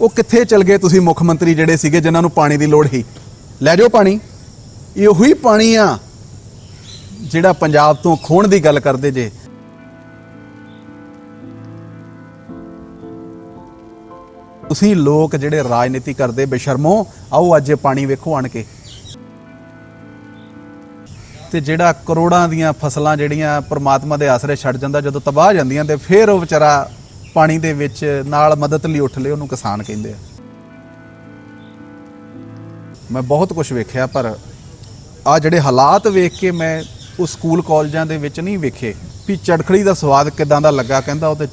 ਉਹ ਕਿੱਥੇ ਚਲ ਗਏ ਤੁਸੀਂ ਮੁੱਖ ਮੰਤਰੀ ਜਿਹੜੇ ਸੀਗੇ ਜਿਨ੍ਹਾਂ ਨੂੰ ਪਾਣੀ ਦੀ ਲੋੜ ਸੀ? ਲੈ ਜਾਓ ਪਾਣੀ। ਇਹ ਉਹੀ ਪਾਣੀ ਆ ਜਿਹੜਾ ਪੰਜਾਬ ਤੋਂ ਖੋਣ ਦੀ ਗੱਲ ਕਰਦੇ ਜੇ। ਤੁਸੀਂ ਲੋਕ ਜਿਹੜੇ ਰਾਜਨੀਤੀ ਕਰਦੇ ਬੇਸ਼ਰਮੋ ਆਓ ਅੱਜ ਇਹ ਪਾਣੀ ਵੇਖੋ ਆਣ ਕੇ। ਤੇ ਜਿਹੜਾ ਕਰੋੜਾਂ ਦੀਆਂ ਫਸਲਾਂ ਜਿਹੜੀਆਂ ਪ੍ਰਮਾਤਮਾ ਦੇ ਆਸਰੇ ਛੱਡ ਜਾਂਦਾ ਜਦੋਂ ਤਬਾਹ ਜਾਂਦੀਆਂ ਤੇ ਫਿਰ ਉਹ ਵਿਚਾਰਾ ਪਾਣੀ ਦੇ ਵਿੱਚ ਨਾਲ ਮਦਦ ਲਈ ਉੱਠ ਲੇ ਉਹਨੂੰ ਕਿਸਾਨ ਕਹਿੰਦੇ ਆ। ਮੈਂ ਬਹੁਤ ਕੁਝ ਵੇਖਿਆ ਪਰ ਆ ਜਿਹੜੇ ਹਾਲਾਤ ਵੇਖ ਕੇ ਮੈਂ ਉਹ ਸਕੂਲ ਕਾਲਜਾਂ ਦੇ ਵਿੱਚ ਨਹੀਂ ਵੇਖੇ ਵੀ ਚੜਖੜੀ ਦਾ ਸਵਾਦ ਕਿਦਾਂ ਦਾ ਲੱਗਾ ਕਹਿੰਦਾ ਉਹ ਤੇ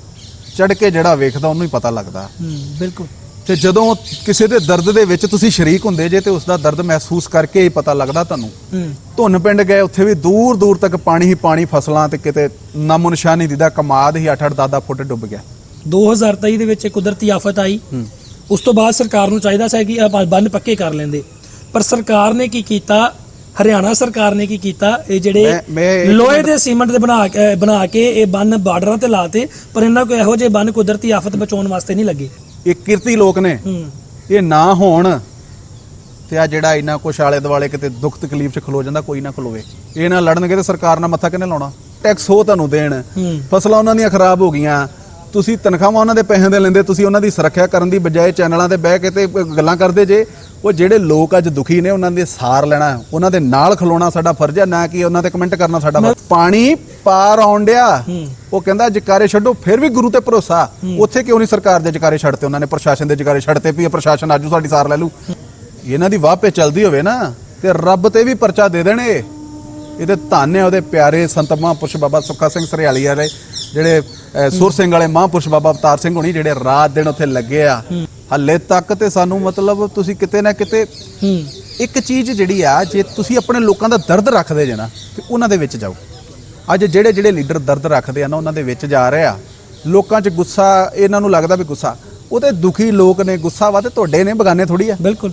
ਚੜ ਕੇ ਜਿਹੜਾ ਵੇਖਦਾ ਉਹਨੂੰ ਹੀ ਪਤਾ ਲੱਗਦਾ। ਹੂੰ ਬਿਲਕੁਲ। ਤੇ ਜਦੋਂ ਕਿਸੇ ਦੇ ਦਰਦ ਦੇ ਵਿੱਚ ਤੁਸੀਂ ਸ਼ਰੀਕ ਹੁੰਦੇ ਜੇ ਤੇ ਉਸ ਦਾ ਦਰਦ ਮਹਿਸੂਸ ਕਰਕੇ ਹੀ ਪਤਾ ਲੱਗਦਾ ਤੁਹਾਨੂੰ। ਹੂੰ। ਧੁੰਨ ਪਿੰਡ ਗਏ ਉੱਥੇ ਵੀ ਦੂਰ ਦੂਰ ਤੱਕ ਪਾਣੀ ਹੀ ਪਾਣੀ ਫਸਲਾਂ ਤੇ ਕਿਤੇ ਨਾਮੋ ਨਿਸ਼ਾਨੀ ਦੀਦਾ ਕਮਾਦ ਹੀ 8-8 10 ਫੁੱਟ ਡੁੱਬ ਗਿਆ। 2023 ਦੇ ਵਿੱਚ ਇੱਕ ਕੁਦਰਤੀ ਆਫਤ ਆਈ। ਉਸ ਤੋਂ ਬਾਅਦ ਸਰਕਾਰ ਨੂੰ ਚਾਹੀਦਾ ਸੀ ਕਿ ਇਹ ਬੰਨ ਪੱਕੇ ਕਰ ਲੈਂਦੇ। ਪਰ ਸਰਕਾਰ ਨੇ ਕੀ ਕੀਤਾ? ਹਰਿਆਣਾ ਸਰਕਾਰ ਨੇ ਕੀ ਕੀਤਾ? ਇਹ ਜਿਹੜੇ ਲੋਹੇ ਦੇ ਸੀਮੈਂਟ ਦੇ ਬਣਾ ਕੇ ਬਣਾ ਕੇ ਇਹ ਬੰਨ ਬਾਰਡਰਾਂ ਤੇ ਲਾਤੇ ਪਰ ਇਹਨਾਂ ਕੋ ਇਹੋ ਜਿਹੇ ਬੰਨ ਕੁਦਰਤੀ ਆਫਤ ਬਚਾਉਣ ਵਾਸਤੇ ਨਹੀਂ ਲੱਗੇ। ਇਹ ਕਿਰਤੀ ਲੋਕ ਨੇ। ਇਹ ਨਾ ਹੋਣ ਤੇ ਆ ਜਿਹੜਾ ਇੰਨਾ ਕੁਛ ਆਲੇ ਦੁਆਲੇ ਕਿਤੇ ਦੁੱਖ ਤਕਲੀਫ 'ਚ ਖਲੋ ਜਾਂਦਾ ਕੋਈ ਨਾ ਖਲੋਵੇ। ਇਹ ਨਾ ਲੜਨਗੇ ਤੇ ਸਰਕਾਰ ਨਾਲ ਮੱਥਾ ਕਿਹਨੇ ਲਾਉਣਾ? ਟੈਕਸ ਹੋ ਤੁਹਾਨੂੰ ਦੇਣ। ਫਸਲਾਂ ਉਹਨਾਂ ਦੀਆਂ ਖਰਾਬ ਹੋ ਗਈਆਂ। ਤੁਸੀਂ ਤਨਖਾਹਾਂ ਉਹਨਾਂ ਦੇ ਪੈਸੇ ਦੇ ਲੈਂਦੇ ਤੁਸੀਂ ਉਹਨਾਂ ਦੀ ਸੁਰੱਖਿਆ ਕਰਨ ਦੀ ਬਜਾਏ ਚੈਨਲਾਂ ਤੇ ਬਹਿ ਕੇ ਤੇ ਗੱਲਾਂ ਕਰਦੇ ਜੇ। ਉਹ ਜਿਹੜੇ ਲੋਕ ਅੱਜ ਦੁਖੀ ਨੇ ਉਹਨਾਂ ਦੇ ਸਾਰ ਲੈਣਾ ਉਹਨਾਂ ਦੇ ਨਾਲ ਖਲੋਣਾ ਸਾਡਾ ਫਰਜ਼ ਹੈ ਨਾ ਕਿ ਉਹਨਾਂ ਤੇ ਕਮੈਂਟ ਕਰਨਾ ਸਾਡਾ ਫਰਜ਼। ਪਾਣੀ ਪਾਰ ਆਉਣ ਡਿਆ। ਉਹ ਕਹਿੰਦਾ ਜਕਾਰੇ ਛੱਡੋ ਫਿਰ ਵੀ ਗੁਰੂ ਤੇ ਭਰੋਸਾ। ਉੱਥੇ ਕਿਉਂ ਨਹੀਂ ਸਰਕਾਰ ਦੇ ਜਕਾਰੇ ਛੱਡਤੇ? ਉਹਨਾਂ ਨੇ ਪ੍ਰਸ਼ਾਸਨ ਦੇ ਜਕਾਰੇ ਛੱਡਤੇ ਵੀ ਪ੍ਰਸ਼ਾਸਨ ਆਜੂ ਸਾਡੀ ਸਾਰ ਲੈ ਲੂ ਇਹਨਾਂ ਦੀ ਵਾਹ ਪੇ ਚੱਲਦੀ ਹੋਵੇ ਨਾ ਤੇ ਰੱਬ ਤੇ ਵੀ ਪਰਚਾ ਦੇ ਦੇਣੇ ਇਹਦੇ ਧੰਨ ਹੈ ਉਹਦੇ ਪਿਆਰੇ ਸੰਤ ਮਹਾਂਪੁਰਸ਼ ਬਾਬਾ ਸੁੱਖਾ ਸਿੰਘ ਸਰਿਆਲੀ ਵਾਲੇ ਜਿਹੜੇ ਸੁਰ ਸਿੰਘ ਵਾਲੇ ਮਹਾਂਪੁਰਸ਼ ਬਾਬਾ ਅਵਤਾਰ ਸਿੰਘ ਹੋਣੀ ਜਿਹੜੇ ਰਾਤ ਦਿਨ ਉੱਥੇ ਲੱਗੇ ਆ। ਹੱਲੇ ਤੱਕ ਤੇ ਸਾਨੂੰ ਮਤਲਬ ਤੁਸੀਂ ਕਿਤੇ ਨਾ ਕਿਤੇ ਇੱਕ ਚੀਜ਼ ਜਿਹੜੀ ਆ ਜੇ ਤੁਸੀਂ ਆਪਣੇ ਲੋਕਾਂ ਦਾ ਦਰਦ ਰੱਖਦੇ ਜੇ ਨਾ ਤੇ ਉਹਨਾਂ ਦੇ ਵਿੱਚ ਜਾਓ। ਅੱਜ ਜਿਹੜੇ ਜਿਹੜੇ ਲੀਡਰ ਦਰਦ ਰੱਖਦੇ ਆ ਨਾ ਉਹਨਾਂ ਦੇ ਵਿੱਚ ਜਾ ਰਹੇ ਆ। ਲੋਕਾਂ 'ਚ ਗੁੱਸਾ ਇਹਨਾਂ ਨੂੰ ਲੱਗਦਾ ਵੀ ਗੁੱਸਾ। ਉਹ ਤੇ ਦੁਖੀ ਲੋਕ ਨੇ ਗੁੱਸਾ ਵਾ ਤੇ ਤੁਹਾਡੇ ਨੇ ਬਗਾਨੇ ਥੋੜੀ ਆ। ਬਿਲਕੁਲ।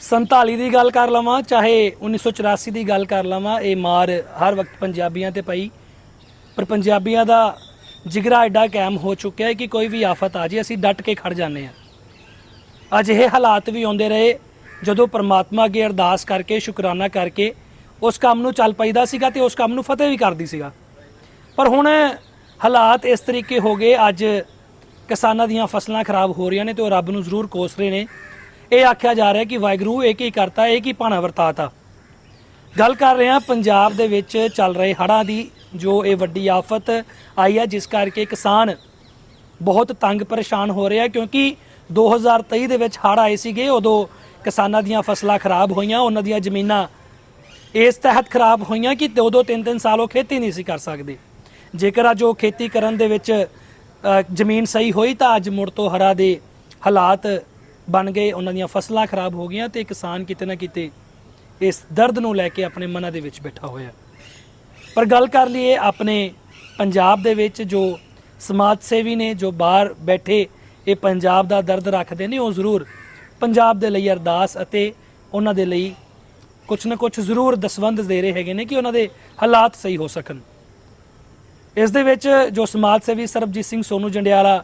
ਸੰਤਾਲੀ ਦੀ ਗੱਲ ਕਰ ਲਵਾਂ, ਚਾਹੇ 1984 ਦੀ ਗੱਲ ਕਰ ਲਵਾਂ, ਇਹ ਮਾਰ ਹਰ ਵਕਤ ਪੰਜਾਬੀਆਂ ਤੇ ਪਈ। ਪਰ ਪੰਜਾਬੀਆਂ ਦਾ ਜਿਗਰਾ ਐਡਾ ਕਾਇਮ ਹੋ ਚੁੱਕਿਆ ਹੈ ਕਿ ਕੋਈ ਵੀ ਆਫਤ ਆ ਜੇ, ਅਸੀਂ ਡਟ ਕੇ ਖੜ ਜਾਂਦੇ ਹਾਂ। ਅੱਜ ਇਹ ਹਾਲਾਤ ਵੀ ਆਉਂਦੇ ਰਹੇ, ਜਦੋਂ ਪ੍ਰਮਾਤਮਾ ਅੱਗੇ ਅਰਦਾਸ ਕਰਕੇ, ਸ਼ੁਕਰਾਨਾ ਕਰਕੇ ਉਸ ਕੰਮ ਨੂੰ ਚੱਲ ਪਈਦਾ ਸੀਗਾ ਤੇ ਉਸ ਕੰਮ ਨੂੰ ਫਤਿਹ ਵੀ ਕਰਦੀ ਸੀਗਾ। ਪਰ ਹੁਣ ਹਾਲਾਤ ਇਸ ਤਰੀਕੇ ਹੋ ਗਏ, ਅੱਜ ਕਿਸਾਨਾਂ ਦੀਆਂ ਫਸਲਾਂ ਖਰਾਬ ਹੋ ਰਹੀਆਂ ਨੇ ਤੇ ਉਹ ਰੱਬ ਨੂੰ ਜ਼ਰੂਰ ਕੋਸ ਰਹੇ ਨੇ। ਇਹ ਆਖਿਆ ਜਾ ਰਿਹਾ ਕਿ ਵਾਹਿਗੁਰੂ ਇਹ ਕੀ ਕਰਤਾ, ਇਹ ਕੀ ਭਾਣਾ ਵਰਤਾਤਾ। ਗੱਲ ਕਰ ਰਹੇ ਹਾਂ ਪੰਜਾਬ ਦੇ ਵਿੱਚ ਚੱਲ ਰਹੇ ਹੜ੍ਹਾਂ ਦੀ, ਜੋ ਇਹ ਵੱਡੀ ਆਫਤ ਆਈ ਹੈ, ਜਿਸ ਕਰਕੇ ਕਿਸਾਨ ਬਹੁਤ ਤੰਗ ਪਰੇਸ਼ਾਨ ਹੋ ਰਿਹਾ ਕਿਉਂਕਿ 2023 ਦੇ ਵਿੱਚ ਹੜ੍ਹ ਆਏ ਸੀਗੇ, ਉਦੋਂ ਕਿਸਾਨਾਂ ਦੀਆਂ ਫਸਲਾਂ ਖਰਾਬ ਹੋਈਆਂ, ਉਹਨਾਂ ਦੀਆਂ ਜ਼ਮੀਨਾਂ ਇਸ ਤਹਿਤ ਖਰਾਬ ਹੋਈਆਂ ਕਿ ਦੋ ਦੋ ਤਿੰਨ ਤਿੰਨ ਸਾਲ ਉਹ ਖੇਤੀ ਨਹੀਂ ਸੀ ਕਰ ਸਕਦੇ। ਜੇਕਰ ਅੱਜ ਉਹ ਖੇਤੀ ਕਰਨ ਦੇ ਵਿੱਚ ਜ਼ਮੀਨ ਸਹੀ ਹੋਈ ਤਾਂ ਅੱਜ ਮੁੜ ਤੋਂ ਹਰਾ ਦੇ ਹਾਲਾਤ ਬਣ ਗਏ, ਉਹਨਾਂ ਦੀਆਂ ਫਸਲਾਂ ਖਰਾਬ ਹੋ ਗਈਆਂ ਤੇ ਕਿਸਾਨ ਕਿਤੇ ਨਾ ਕਿਤੇ ਇਸ ਦਰਦ ਨੂੰ ਲੈ ਕੇ ਆਪਣੇ ਮਨਾਂ ਦੇ ਵਿੱਚ ਬੈਠਾ ਹੋਇਆ। ਪਰ ਗੱਲ ਕਰ ਲਈਏ ਆਪਣੇ ਪੰਜਾਬ ਦੇ ਵਿੱਚ ਜੋ ਸਮਾਜ ਸੇਵੀ ਨੇ, ਜੋ ਬਾਹਰ ਬੈਠੇ ਇਹ ਪੰਜਾਬ ਦਾ ਦਰਦ ਰੱਖਦੇ ਨੇ, ਉਹ ਜ਼ਰੂਰ ਪੰਜਾਬ ਦੇ ਲਈ ਅਰਦਾਸ ਅਤੇ ਉਹਨਾਂ ਦੇ ਲਈ ਕੁਝ ਨਾ ਕੁਝ ਜ਼ਰੂਰ ਦਸਵੰਦ ਦੇ ਰਹੇ ਹੈਗੇ ਨੇ ਕਿ ਉਹਨਾਂ ਦੇ ਹਾਲਾਤ ਸਹੀ ਹੋ ਸਕਣ। ਇਸ ਦੇ ਵਿੱਚ ਜੋ ਸਮਾਜ ਸੇਵੀ ਸਰਬਜੀਤ ਸਿੰਘ ਸੋਨੂ ਜੰਡਿਆਲਾ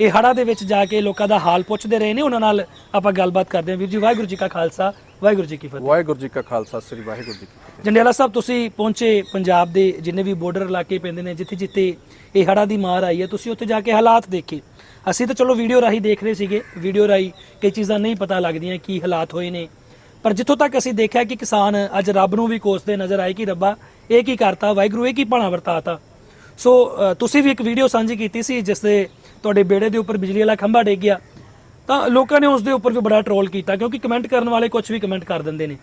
ਇਹ ਹੜਾ ਦੇ ਵਿੱਚ ਜਾ ਕੇ ਲੋਕਾਂ ਦਾ ਹਾਲ ਪੁੱਛਦੇ ਰਹੇ ਨੇ। ਉਹਨਾਂ ਨਾਲ ਆਪਾਂ ਗੱਲਬਾਤ ਕਰਦੇ ਹਾਂ। ਵੀਰ ਜੀ ਵਾਹਿਗੁਰੂ ਜੀ ਕਾ ਖਾਲਸਾ ਵਾਹਿਗੁਰੂ ਜੀ ਕੀ ਫਤਿਹ। ਵਾਹਿਗੁਰੂ ਜੀ ਕਾ ਖਾਲਸਾ ਸ੍ਰੀ ਵਾਹਿਗੁਰੂ ਜੀ ਕੀ ਫਤਿਹ। ਜੰਡਿਆਲਾ ਸਾਹਿਬ ਤੁਸੀਂ ਪਹੁੰਚੇ ਪੰਜਾਬ ਦੇ ਜਿੰਨੇ ਵੀ ਬਾਰਡਰ ਇਲਾਕੇ ਪੈਂਦੇ ਨੇ ਜਿੱਥੇ ਜਿੱਥੇ ਇਹ ਹੜ੍ਹਾਂ ਦੀ ਮਾਰ ਆਈ ਹੈ ਤੁਸੀਂ ਉੱਥੇ ਜਾ ਕੇ ਹਾਲਾਤ ਦੇਖੇ। ਅਸੀਂ ਤਾਂ ਚਲੋ ਵੀਡੀਓ ਰਾਹੀਂ ਦੇਖ ਰਹੇ ਸੀਗੇ। ਵੀਡੀਓ ਰਾਹੀਂ ਕਈ ਚੀਜ਼ਾਂ ਨਹੀਂ ਪਤਾ ਲੱਗਦੀਆਂ ਕੀ ਹਾਲਾਤ ਹੋਏ ਨੇ। ਪਰ ਜਿੱਥੋਂ ਤੱਕ ਅਸੀਂ ਦੇਖਿਆ ਕਿ ਕਿਸਾਨ ਅੱਜ ਰੱਬ ਨੂੰ ਵੀ ਕੋਸਦੇ ਨਜ਼ਰ ਆਏ ਕਿ ਰੱਬਾ ਇਹ ਕੀ ਕਰਤਾ ਵਾਹਿਗੁਰੂ ਇਹ ਕੀ ਭਾਣਾ ਵਰਤਾਤਾ। ਸੋ ਤੁਸੀਂ ਵੀ ਇੱਕ ਵੀਡੀਓ ਸਾਂਝੀ ਕੀਤੀ ਸੀ ਜਿਸ ਦੇ ਤੁਹਾਡੇ ਬੇੜੇ ਦੇ ਉੱਪਰ ਬਿਜਲੀ ਵਾਲਾ ਖੰਭਾ ਡਿੱਗ ਗਿਆ ਤਾਂ ਲੋਕਾਂ ਨੇ ਉਸ ਦੇ ਉੱਪਰ ਵੀ ਬੜਾ ਟਰੋਲ ਕੀਤਾ ਕਿਉਂਕਿ ਕਮੈਂਟ ਕਰਨ ਵਾਲੇ ਕੁਝ ਵੀ ਕਮੈਂਟ ਕਰ ਦਿੰਦੇ ਨੇ।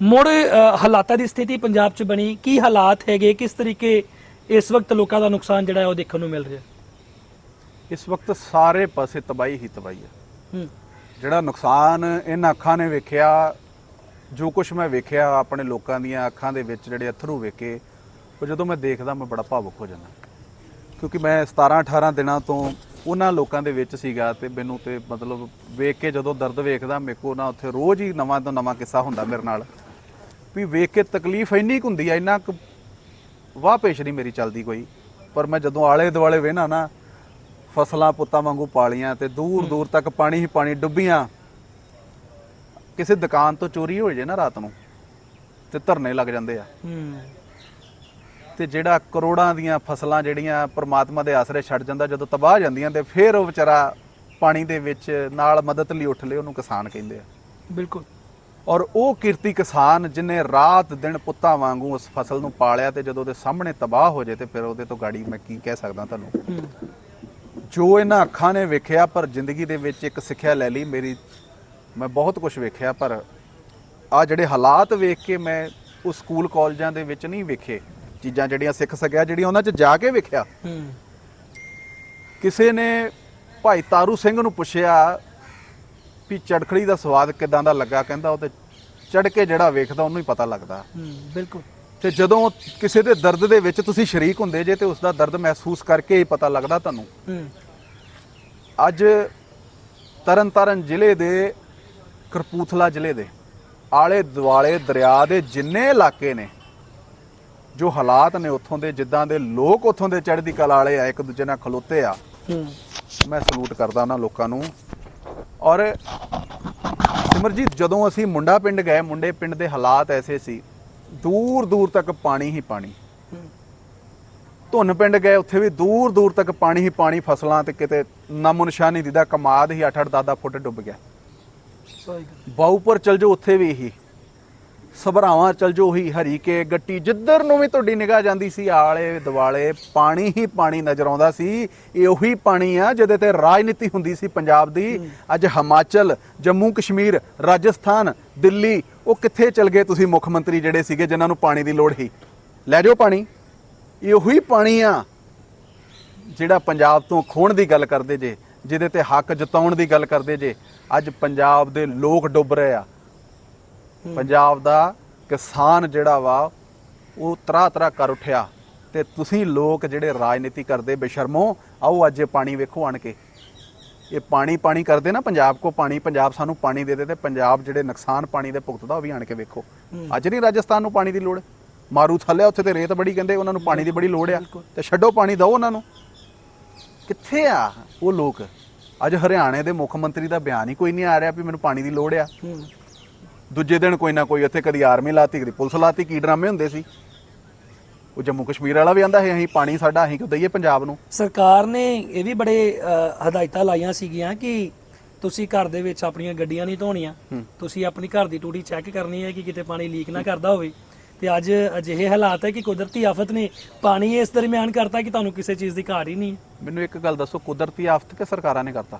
ਮੁੜ ਹਾਲਾਤਾਂ ਦੀ ਸਥਿਤੀ ਪੰਜਾਬ 'ਚ ਬਣੀ ਕੀ ਹਾਲਾਤ ਹੈਗੇ ਕਿਸ ਤਰੀਕੇ ਇਸ ਵਕਤ ਲੋਕਾਂ ਦਾ ਨੁਕਸਾਨ ਜਿਹੜਾ ਹੈ ਉਹ ਦੇਖਣ ਨੂੰ ਮਿਲ ਰਿਹਾ? ਇਸ ਵਕਤ ਸਾਰੇ ਪਾਸੇ ਤਬਾਹੀ ਹੀ ਤਬਾਹੀ ਹੂੰ। ਜਿਹੜਾ ਨੁਕਸਾਨ ਇਹਨਾਂ ਅੱਖਾਂ ਨੇ ਵੇਖਿਆ ਜੋ ਕੁਝ ਮੈਂ ਵੇਖਿਆ ਆਪਣੇ ਲੋਕਾਂ ਦੀਆਂ ਅੱਖਾਂ ਦੇ ਵਿੱਚ ਜਿਹੜੇ ਅਥਰੂ ਵੇਖੇ ਉਹ ਜਦੋਂ ਮੈਂ ਦੇਖਦਾ ਮੈਂ ਬੜਾ ਭਾਵੁਕ ਹੋ ਜਾਂਦਾ। ਕਿਉਂਕਿ ਮੈਂ 17 18 ਦਿਨਾਂ ਤੋਂ ਉਹਨਾਂ ਲੋਕਾਂ ਦੇ ਵਿੱਚ ਸੀਗਾ ਤੇ ਮੈਨੂੰ ਤੇ ਮਤਲਬ ਵੇਖ ਕੇ ਜਦੋਂ ਦਰਦ ਵੇਖਦਾ, ਮੇਰੇ ਕੋ ਨਾ ਉੱਥੇ ਰੋਜ਼ ਹੀ ਨਵਾਂ ਤੋਂ ਨਵਾਂ ਕਿੱਸਾ ਹੁੰਦਾ ਮੇਰੇ ਨਾਲ। ਵੀ ਵੇਖ ਕੇ ਤਕਲੀਫ ਇੰਨੀ ਕੁ ਹੁੰਦੀ ਆ, ਇੰਨਾ ਕੁ ਵਾਹ ਪੇਸ਼ ਨਹੀਂ ਮੇਰੀ ਚੱਲਦੀ ਕੋਈ। ਪਰ ਮੈਂ ਜਦੋਂ ਆਲੇ ਦੁਆਲੇ ਵੇਹਣਾ ਨਾ, ਫਸਲਾਂ ਪੁੱਤਾਂ ਵਾਂਗੂ ਪਾਲੀਆਂ ਤੇ ਦੂਰ ਦੂਰ ਤੱਕ ਪਾਣੀ ਹੀ ਪਾਣੀ ਡੁੱਬੀਆਂ, ਕਿਸੇ ਦੁਕਾਨ ਤੋਂ ਚੋਰੀ ਹੋ ਜੇ ਨਾ ਰਾਤ ਨੂੰ, ਤੇ ਧਰਨੇ ਲੱਗ ਜਾਂਦੇ ਆ। ਹੂੰ। ਤੇ ਜਿਹੜਾ ਕਰੋੜਾਂ ਦੀਆਂ ਫਸਲਾਂ ਜਿਹੜੀਆਂ ਪ੍ਰਮਾਤਮਾ ਦੇ ਆਸਰੇ ਛੱਡ ਜਾਂਦਾ ਜਦੋਂ ਤਬਾਹ ਜਾਂਦੀਆਂ ਤੇ ਫਿਰ ਉਹ ਵਿਚਾਰਾ ਪਾਣੀ ਦੇ ਵਿੱਚ ਨਾਲ ਮਦਦ ਲਈ ਉੱਠ ਲੇ ਉਹਨੂੰ ਕਿਸਾਨ ਕਹਿੰਦੇ ਆ। ਬਿਲਕੁਲ। ਔਰ ਉਹ ਕਿਰਤੀ ਕਿਸਾਨ ਜਿਨੇ ਰਾਤ ਦਿਨ ਪੁੱਤਾਂ ਵਾਂਗੂ ਉਸ ਫਸਲ ਨੂੰ ਪਾਲਿਆ ਤੇ ਜਦੋਂ ਉਹਦੇ ਸਾਹਮਣੇ ਤਬਾਹ ਹੋ ਜੇ ਤੇ ਫਿਰ ਉਹਦੇ ਤੋਂ ਗਾੜੀ ਮੈਂ ਕੀ ਕਹਿ ਸਕਦਾ ਤੁਹਾਨੂੰ? ਜੋ ਇਹਨਾਂ ਅੱਖਾਂ ਨੇ ਵੇਖਿਆ ਪਰ ਜ਼ਿੰਦਗੀ ਦੇ ਵਿੱਚ ਇੱਕ ਸਿੱਖਿਆ ਲੈ ਲਈ ਮੇਰੀ ਮੈਂ ਬਹੁਤ ਕੁਝ ਵੇਖਿਆ ਪਰ ਆ ਜਿਹੜੇ ਹਾਲਾਤ ਵੇਖ ਕੇ ਮੈਂ ਉਹ ਸਕੂਲ ਕਾਲਜਾਂ ਦੇ ਵਿੱਚ ਨਹੀਂ ਵੇਖੇ ਚੀਜ਼ਾਂ ਜਿਹੜੀਆਂ ਸਿੱਖ ਸਕਿਆ ਜਿਹੜੀਆਂ ਉਹਨਾਂ 'ਚ ਜਾ ਕੇ ਵੇਖਿਆ। ਕਿਸੇ ਨੇ ਭਾਈ ਤਾਰੂ ਸਿੰਘ ਨੂੰ ਪੁੱਛਿਆ ਵੀ ਚੜਖੜੀ ਦਾ ਸਵਾਦ ਕਿਦਾਂ ਦਾ ਲੱਗਾ ਕਹਿੰਦਾ ਉਹ ਤੇ ਚੜ ਕੇ ਜਿਹੜਾ ਵੇਖਦਾ ਉਹਨੂੰ ਹੀ ਪਤਾ ਲੱਗਦਾ। ਹੂੰ ਬਿਲਕੁਲ। ਤੇ ਜਦੋਂ ਕਿਸੇ ਦੇ ਦਰਦ ਦੇ ਵਿੱਚ ਤੁਸੀਂ ਸ਼ਰੀਕ ਹੁੰਦੇ ਜੇ ਤੇ ਉਸ ਦਾ ਦਰਦ ਮਹਿਸੂਸ ਕਰਕੇ ਹੀ ਪਤਾ ਲੱਗਦਾ ਤੁਹਾਨੂੰ। ਹੂੰ। ਅੱਜ ਤਰਨਤਾਰਨ ਜ਼ਿਲ੍ਹੇ ਦੇ ਕਰਪੂਥਲਾ ਜ਼ਿਲ੍ਹੇ ਦੇ ਆਲੇ ਦੁਆਲੇ ਦਰਿਆ ਦੇ ਜਿੰਨੇ ਇਲਾਕੇ ਨੇ ਜੋ ਹਾਲਾਤ ਨੇ ਉੱਥੋਂ ਦੇ ਜਿੱਦਾਂ ਦੇ ਲੋਕ ਉੱਥੋਂ ਦੇ ਚੜ੍ਹਦੀ ਕਲਾ ਵਾਲੇ ਆ ਇੱਕ ਦੂਜੇ ਨਾਲ ਖਲੋਤੇ ਆ। ਹੂੰ। ਮੈਂ ਸਲੂਟ ਕਰਦਾ ਉਹਨਾਂ ਲੋਕਾਂ ਨੂੰ। ਔਰ ਸਿਮਰਜੀਤ ਜਦੋਂ ਅਸੀਂ ਮੁੰਡਾ ਪਿੰਡ ਗਏ ਮੁੰਡੇ ਪਿੰਡ ਦੇ ਹਾਲਾਤ ਐਸੇ ਸੀ ਦੂਰ ਦੂਰ ਤੱਕ ਪਾਣੀ ਹੀ ਪਾਣੀ। ਹੂੰ। ਧੁੰਨ ਪਿੰਡ ਗਏ ਉੱਥੇ ਵੀ ਦੂਰ ਦੂਰ ਤੱਕ ਪਾਣੀ ਹੀ ਪਾਣੀ ਫਸਲਾਂ ਤੇ ਕਿਤੇ ਨਾਮੋ ਨਿਸ਼ਾਨੀ ਦੀਦਾ ਕਮਾਦ ਹੀ 8-8 10 ਫੁੱਟ ਡੁੱਬ ਗਿਆ। ਸਹੀ ਗੱਲ ਬਾਊਪੁਰ ਚਲ ਜਾਓ ਉੱਥੇ ਵੀ ਇਹੀ। ਸਭਰਾਵਾਂ ਚਲ ਜਾਓ ਉਹੀ ਹਰੀਕੇ ਗੱਟੀ। ਜਿੱਧਰ ਨੂੰ ਵੀ ਤੁਹਾਡੀ ਨਿਗਾਹ ਜਾਂਦੀ ਸੀ ਆਲੇ ਦਿਵਾਲੇ ਪਾਣੀ ਹੀ ਪਾਣੀ ਨਜ਼ਰ ਆਉਂਦਾ ਸੀ। ਇਹ ਉਹੀ ਪਾਣੀ ਆ ਜਿਹਦੇ ਤੇ ਰਾਜਨੀਤੀ ਹੁੰਦੀ ਸੀ ਪੰਜਾਬ ਦੀ। ਅੱਜ ਹਿਮਾਚਲ ਜੰਮੂ ਕਸ਼ਮੀਰ ਰਾਜਸਥਾਨ ਦਿੱਲੀ ਉਹ ਕਿੱਥੇ ਚਲ ਗਏ ਤੁਸੀਂ ਮੁੱਖ ਮੰਤਰੀ ਜਿਹੜੇ ਸੀਗੇ ਜਿਨ੍ਹਾਂ ਨੂੰ ਪਾਣੀ ਦੀ ਲੋੜ ਸੀ? ਲੈ ਜਾਓ ਪਾਣੀ। ਇਹ ਉਹੀ ਪਾਣੀ ਆ ਜਿਹੜਾ ਪੰਜਾਬ ਤੋਂ ਖੋਣ ਦੀ ਗੱਲ ਕਰਦੇ ਜੇ ਜਿਹਦੇ ਤੇ ਹੱਕ ਜਤਾਉਣ ਦੀ ਗੱਲ ਕਰਦੇ ਜੇ। ਅੱਜ ਪੰਜਾਬ ਦੇ ਲੋਕ ਡੁੱਬ ਰਹੇ ਆ। ਪੰਜਾਬ ਦਾ ਕਿਸਾਨ ਜਿਹੜਾ ਵਾ ਉਹ ਤਰਾ ਤਰਾ ਕਰ ਉੱਠਿਆ। ਤੇ ਤੁਸੀਂ ਲੋਕ ਜਿਹੜੇ ਰਾਜਨੀਤੀ ਕਰਦੇ ਬੇਸ਼ਰਮੋ ਆਓ ਅੱਜ ਇਹ ਪਾਣੀ ਵੇਖੋ ਆਣ ਕੇ। ਇਹ ਪਾਣੀ ਪਾਣੀ ਕਰਦੇ ਨਾ ਪੰਜਾਬ ਕੋ ਪਾਣੀ ਪੰਜਾਬ ਸਾਨੂੰ ਪਾਣੀ ਦੇ ਦੇ ਤੇ ਪੰਜਾਬ ਜਿਹੜੇ ਨੁਕਸਾਨ ਪਾਣੀ ਦੇ ਭੁਗਤਦਾ ਉਹ ਵੀ ਆਣ ਕੇ ਵੇਖੋ। ਅੱਜ ਨਹੀਂ ਰਾਜਸਥਾਨ ਨੂੰ ਪਾਣੀ ਦੀ ਲੋੜ। ਮਾਰੂ ਥੱਲੇ ਉੱਥੇ ਤੇ ਰੇਤ ਬੜੀ ਕਹਿੰਦੇ ਉਹਨਾਂ ਨੂੰ ਪਾਣੀ ਦੀ ਬੜੀ ਲੋੜ ਆ। ਤੇ ਛੱਡੋ ਪਾਣੀ ਦਿਓ ਉਹਨਾਂ ਨੂੰ। ਕਿੱਥੇ ਆ ਉਹ ਲੋਕ? ਅੱਜ ਹਰਿਆਣੇ ਦੇ ਮੁੱਖ ਮੰਤਰੀ ਦਾ ਬਿਆਨ ਹੀ ਕੋਈ ਨਹੀਂ ਆ ਰਿਹਾ ਵੀ ਮੈਨੂੰ ਪਾਣੀ ਦੀ ਲੋੜ ਆ। ਦੂਜੇ ਦਿਨ ਕੋਈ ਨਾ ਕੋਈ ਇੱਥੇ ਕਦੀ ਆਰਮੀ ਲਾਤੀ ਕਦੀ ਪੁਲਿਸ ਲਾਤੀ ਕੀ ਡਰਾਮੇ ਹੁੰਦੇ ਸੀ? ਉਹ ਜੰਮੂ ਕਸ਼ਮੀਰ ਵਾਲਾ ਵੀ ਆਂਦਾ ਹੈ ਅਸੀਂ ਪਾਣੀ ਸਾਡਾ ਅਸੀਂ ਕਿਉਂ ਦਈਏ ਪੰਜਾਬ ਨੂੰ? ਸਰਕਾਰ ਨੇ ਇਹ ਵੀ ਬੜੇ ਹਦਾਇਤਾਂ ਲਾਈਆਂ ਸੀਗੀਆਂ ਕਿ ਤੁਸੀਂ ਘਰ ਦੇ ਵਿੱਚ ਆਪਣੀਆਂ ਗੱਡੀਆਂ ਨਹੀਂ ਧੋਣੀਆਂ। ਤੁਸੀਂ ਆਪਣੀ ਘਰ ਦੀ ਟੂਟੀ ਚੈੱਕ ਕਰਨੀ ਹੈ ਕਿ ਕਿਤੇ ਪਾਣੀ ਲੀਕ ਨਾ ਕਰਦਾ ਹੋਵੇ। ਤੇ ਅੱਜ ਅਜਿਹੇ ਹਾਲਾਤ ਹੈ ਕਿ ਕੁਦਰਤੀ ਆਫਤ ਨੇ ਪਾਣੀ ਇਸ ਦਰਮਿਆਨ ਕਰਤਾ ਕਿ ਤੁਹਾਨੂੰ ਕਿਸੇ ਚੀਜ਼ ਦੀ ਘਾਟ ਹੀ ਨਹੀਂ ਮੈਨੂੰ ਇੱਕ ਗੱਲ ਦੱਸੋ ਕੁਦਰਤੀ ਆਫਤ ਕਿ ਸਰਕਾਰਾਂ ਨੇ ਕਰਤਾ?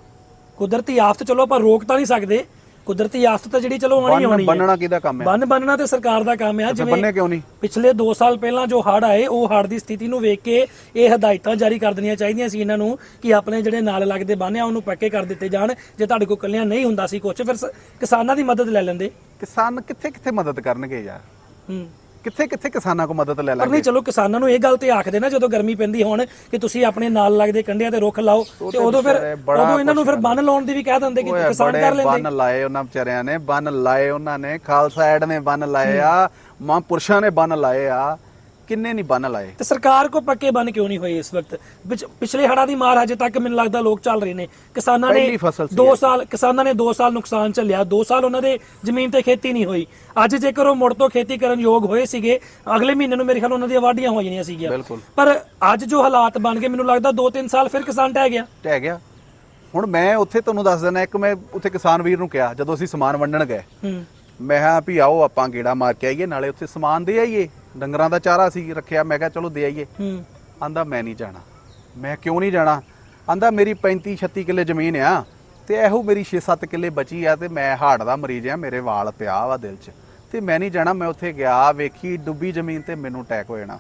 ਕੁਦਰਤੀ ਆਫਤ ਚਲੋ ਆਪਾਂ ਰੋਕ ਤਾਂ ਨਹੀਂ ਸਕਦੇ ਕੁਦਰਤੀ ਆਫਤ ਤਾਂ ਜਿਹੜੀ ਚਲੋ ਆਣੀ ਬੰਨ ਆਉਣੀ ਹੈ। ਬੰਨਣਾ ਕਿਹਦਾ ਕੰਮ ਹੈ? ਬੰਨ ਬੰਨਣਾ ਤੇ ਸਰਕਾਰ ਦਾ ਕੰਮ ਹੈ। ਤੇ ਬੰਨੇ ਕਿਉਂ ਨਹੀਂ? ਪਿਛਲੇ 2 ਸਾਲ ਪਹਿਲਾਂ ਜੋ ਹੜ੍ਹ ਆਏ ਉਹ ਹੜ੍ਹ ਦੀ ਸਥਿਤੀ ਨੂੰ ਵੇਖ ਕੇ ਇਹ ਹਦਾਇਤਾਂ ਜਾਰੀ ਕਰ ਦੇਣੀਆਂ ਚਾਹੀਦੀਆਂ ਸੀ ਇਹਨਾਂ ਨੂੰ ਕਿ ਆਪਣੇ ਜਿਹੜੇ ਨਾਲ ਲੱਗਦੇ ਬੰਨ੍ਹ ਆ ਉਹਨੂੰ ਪੱਕੇ ਕਰ ਦਿੱਤੇ ਜਾਣ। ਜੇ ਤੁਹਾਡੇ ਕੋਲ ਕੱਲਿਆਂ ਨਹੀਂ ਹੁੰਦਾ ਸੀ ਕੁਝ ਫਿਰ ਕਿਸਾਨਾਂ ਦੀ ਮਦਦ ਲੈ ਲੈਂਦੇ। ਕਿਸਾਨ ਕਿੱਥੇ ਕਿੱਥੇ ਮਦਦ ਕਰਨਗੇ ਯਾਰ? ਹੂੰ। ਕਿੱਥੇ ਕਿੱਥੇ ਕਿਸਾਨਾਂ ਕੋ ਮਦਦ ਲੈ ਪਰ ਲਾਂਗੇ? ਨਹੀਂ ਚਲੋ ਕਿਸਾਨਾਂ ਨੂੰ ਇਹ ਗੱਲ ਤੇ ਆਖਦੇ ਨਾ ਜਦੋਂ ਗਰਮੀ ਪੈਂਦੀ ਹੋਣ ਕਿ ਤੁਸੀਂ ਆਪਣੇ ਨਾਲ ਲੱਗਦੇ ਕੰਢਿਆਂ ਤੇ ਰੁੱਖ ਲਾਓ ਤੇ ਉਦੋਂ ਫਿਰ ਵਿਚਾਰੇ ਬੜਾ ਉਦੋਂ ਇਹਨਾਂ ਨੂੰ ਫਿਰ ਬੰਨ ਲਾਉਣ ਦੀ ਵੀ ਕਹਿ ਦਿੰਦੇ ਕਿ ਕਿਸਾਨ ਬੜੇ ਕਰ ਲੈਂਦੇ। ਬੰਨ ਲਾਏ ਉਹਨਾਂ ਵਿਚਾਰਿਆਂ ਨੇ ਬੰਨ ਲਾਏ ਉਹਨਾਂ ਨੇ। ਖਾਲਸਾ ਐਡ ਨੇ ਬੰਨ ਲਾਏ ਆ ਮਹਾਂਪੁਰਸ਼ਾਂ ਨੇ ਬੰਨ ਲਾਏ ਆ। ਕਿੰਨੇ ਨਹੀਂ ਬੰਨ ਲਾਏ? ਤੇ ਸਰਕਾਰ ਕੋ ਪੱਕੇ ਬੰਨ ਕਿਉਂ ਨਹੀਂ ਹੋਏ ਇਸ ਵਕਤ? ਵਿੱਚ ਪਿਛਲੇ ਹੜ੍ਹਾਂ ਦੀ ਮਾਰ ਹਜੇ ਤੱਕ ਮੈਨੂੰ ਲੱਗਦਾ ਲੋਕ ਚੱਲ ਰਹੇ ਨੇ। ਕਿਸਾਨਾਂ ਨੇ ਪਹਿਲੀ ਫਸਲ ਸੀ 2 ਸਾਲ ਕਿਸਾਨਾਂ ਨੇ 2 ਸਾਲ ਨੁਕਸਾਨ ਝੱਲਿਆ। 2 ਸਾਲ ਉਹਨਾਂ ਦੇ ਜ਼ਮੀਨ ਤੇ ਖੇਤੀ ਨਹੀਂ ਹੋਈ। ਅੱਜ ਜੇਕਰ ਉਹ ਮੁੜ ਤੋਂ ਖੇਤੀ ਕਰਨ ਯੋਗ ਹੋਏ ਸੀਗੇ ਅਗਲੇ ਮਹੀਨੇ ਨੂੰ ਮੇਰੇ ਖਿਆਲ ਉਹਨਾਂ ਦੀਆਂ ਵਾਢੀਆਂ ਹੋ ਜਾਣੀਆਂ ਸੀਗੀਆਂ। ਬਿਲਕੁਲ। ਪਰ ਅੱਜ ਜੋ ਹਾਲਾਤ ਬਣ ਗਏ ਮੈਨੂੰ ਲੱਗਦਾ 2-3 ਸਾਲ ਫਿਰ ਕਿਸਾਨ ਟਹਿ ਗਿਆ। ਟਹਿ ਗਿਆ। ਹੁਣ ਮੈਂ ਉੱਥੇ ਤੁਹਾਨੂੰ ਦੱਸ ਦਿੰਦਾ ਇੱਕ ਮੈਂ ਉੱਥੇ ਕਿਸਾਨ ਵੀਰ ਨੂੰ ਕਿਹਾ ਜਦੋਂ ਅਸੀਂ ਸਮਾਨ ਵੰਡਣ ਗਏ। ਹੂੰ। ਮੈਂ ਕਿਹਾ ਵੀ ਆਓ ਆਪਾਂ ਗੇੜਾ ਮਾਰ ਕੇ ਆਈਏ ਨਾਲੇ ਉੱਥੇ ਸਮਾਨ ਦੇ ਆਈਏ। ਡੰਗਰਾਂ ਦਾ ਚਾਰਾ ਸੀ ਰੱਖਿਆ। ਮੈਂ ਕਿਹਾ ਚਲੋ ਦੇ ਆਈਏ। ਹੂੰ। ਆਂਦਾ ਮੈਂ ਨਹੀਂ ਜਾਣਾ। ਮੈਂ ਕਿਉਂ ਨਹੀਂ ਜਾਣਾ? ਆਂਦਾ ਮੇਰੀ 35 36 ਕਿੱਲੇ ਜ਼ਮੀਨ ਆ ਤੇ ਇਹੋ ਮੇਰੀ 6-7 ਕਿੱਲੇ ਬਚੀ ਆ ਤੇ ਮੈਂ ਹਾਰਟ ਦਾ ਮਰੀਜ਼ ਆ ਮੇਰੇ ਵਾਲ ਪਿਆ ਵਾ ਦਿਲ 'ਚ। ਤੇ ਮੈਂ ਨਹੀਂ ਜਾਣਾ ਮੈਂ ਉੱਥੇ ਗਿਆ ਵੇਖੀ ਡੁੱਬੀ ਜ਼ਮੀਨ ਤੇ ਮੈਨੂੰ ਅਟੈਕ ਹੋ ਜਾਣਾ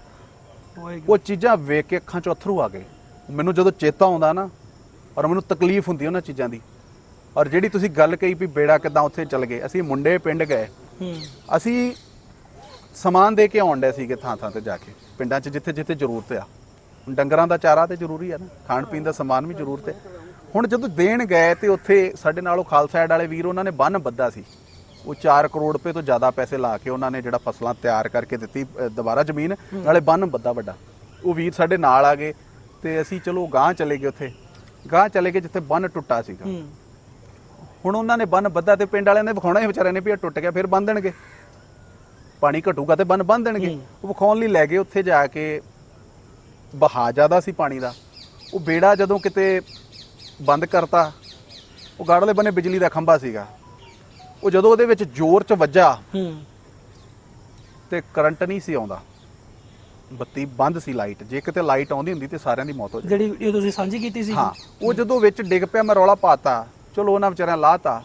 ਉਹ ਚੀਜ਼ਾਂ ਵੇਖ ਕੇ ਅੱਖਾਂ 'ਚ ਅਥਰੂ ਆ ਗਏ। ਮੈਨੂੰ ਜਦੋਂ ਚੇਤਾ ਆਉਂਦਾ ਨਾ ਔਰ ਮੈਨੂੰ ਤਕਲੀਫ ਹੁੰਦੀ ਉਹਨਾਂ ਚੀਜ਼ਾਂ ਦੀ। ਔਰ ਜਿਹੜੀ ਤੁਸੀਂ ਗੱਲ ਕਹੀ ਵੀ ਬੇੜਾ ਕਿਦਾਂ ਉੱਥੇ ਚੱਲ ਗਏ ਅਸੀਂ ਮੁੰਡੇ ਪਿੰਡ ਗਏ। ਹੂੰ। ਅਸੀਂ ਸਮਾਨ ਦੇ ਕੇ ਆਉਣ ਡੇ ਸੀਗੇ ਥਾਂ ਥਾਂ ਤੇ ਜਾ ਕੇ। ਪਿੰਡਾਂ 'ਚ ਜਿੱਥੇ ਜਿੱਥੇ ਜ਼ਰੂਰਤ ਆ। ਹੁਣ ਡੰਗਰਾਂ ਦਾ ਚਾਰਾ ਤੇ ਜ਼ਰੂਰੀ ਆ ਨਾ। ਖਾਣ ਪੀਣ ਦਾ ਸਮਾਨ ਵੀ ਜ਼ਰੂਰਤ ਹੈ ਹੁਣ ਜਦੋਂ ਦੇਣ ਗਏ ਤੇ ਉੱਥੇ ਸਾਡੇ ਨਾਲ ਉਹ ਖਾਲਸਾ ਐਡ ਵਾਲੇ ਵੀਰ ਉਹਨਾਂ ਨੇ ਬੰਨ ਬੱਧਾ ਸੀ। ਉਹ 4 ਕਰੋੜ ਰੁਪਏ ਤੋਂ ਜ਼ਿਆਦਾ ਪੈਸੇ ਲਾ ਕੇ ਉਹਨਾਂ ਨੇ ਜਿਹੜਾ ਫਸਲਾਂ ਤਿਆਰ ਕਰਕੇ ਦਿੱਤੀ ਅ, ਦੁਬਾਰਾ ਜ਼ਮੀਨ ਨਾਲੇ ਬੰਨ ਵੱਡਾ ਵੱਡਾ। ਉਹ ਵੀਰ ਸਾਡੇ ਨਾਲ ਆ ਗਏ ਤੇ ਅਸੀਂ ਚਲੋ ਗਾਂ ਚਲੇ ਗਏ ਉੱਥੇ। ਗਾਂ ਚਲੇ ਗਏ ਜਿੱਥੇ ਬੰਨ ਟੁੱਟਾ ਸੀਗਾ। ਹੁਣ ਉਹਨਾਂ ਨੇ ਬੰਨ ਬੱਧਾ ਤੇ ਪਿੰਡ ਵਾਲਿਆਂ ਨੇ ਵਿਖਾਉਣਾ ਹੀ ਵਿਚਾਰਿਆਂ ਨੇ ਵੀ ਇਹ ਟੁੱਟ ਗਿਆ ਫਿਰ ਬੰਨ ਦੇਣਗੇ। ਪਾਣੀ ਘਟੂਗਾ ਤੇ ਬੰਨ ਬੰਨ ਦੇਣਗੇ। ਉਹ ਵਿਖਾਉਣ ਲਈ ਲੈ ਗਏ ਉੱਥੇ ਜਾ ਕੇ। ਬਹਾ ਜ਼ਿਆਦਾ ਸੀ ਪਾਣੀ ਦਾ। ਉਹ ਬੇੜਾ ਜਦੋਂ ਕਿਤੇ ਬੰਦ ਕਰਤਾ ਉਹ ਗਾੜਲੇ ਬੰਨੇ ਬਿਜਲੀ ਦਾ ਖੰਭਾ ਸੀਗਾ। ਉਹ ਜਦੋਂ ਉਹਦੇ ਵਿੱਚ ਜ਼ੋਰ ਚ ਵੱਜਾ ਹੂੰ। ਤੇ ਕਰੰਟ ਨਹੀਂ ਸੀ ਆਉਂਦਾ। ਬੱਤੀ ਬੰਦ ਸੀ ਲਾਈਟ। ਜੇ ਕਿਤੇ ਲਾਈਟ ਆਉਂਦੀ ਹੁੰਦੀ ਤੇ ਸਾਰਿਆਂ ਦੀ ਮੌਤ ਹੋ ਜਾਂਦੀ। ਜਿਹੜੀ ਇਹ ਤੁਸੀਂ ਸਾਂਝੀ ਕੀਤੀ ਸੀ। ਹਾਂ ਉਹ ਜਦੋਂ ਵਿੱਚ ਡਿੱਗ ਪਿਆ ਮੈਂ ਰੌਲਾ ਪਾਤਾ। ਚਲੋ ਉਹਨਾਂ ਵਿਚਾਰਿਆਂ ਲਾਤਾ।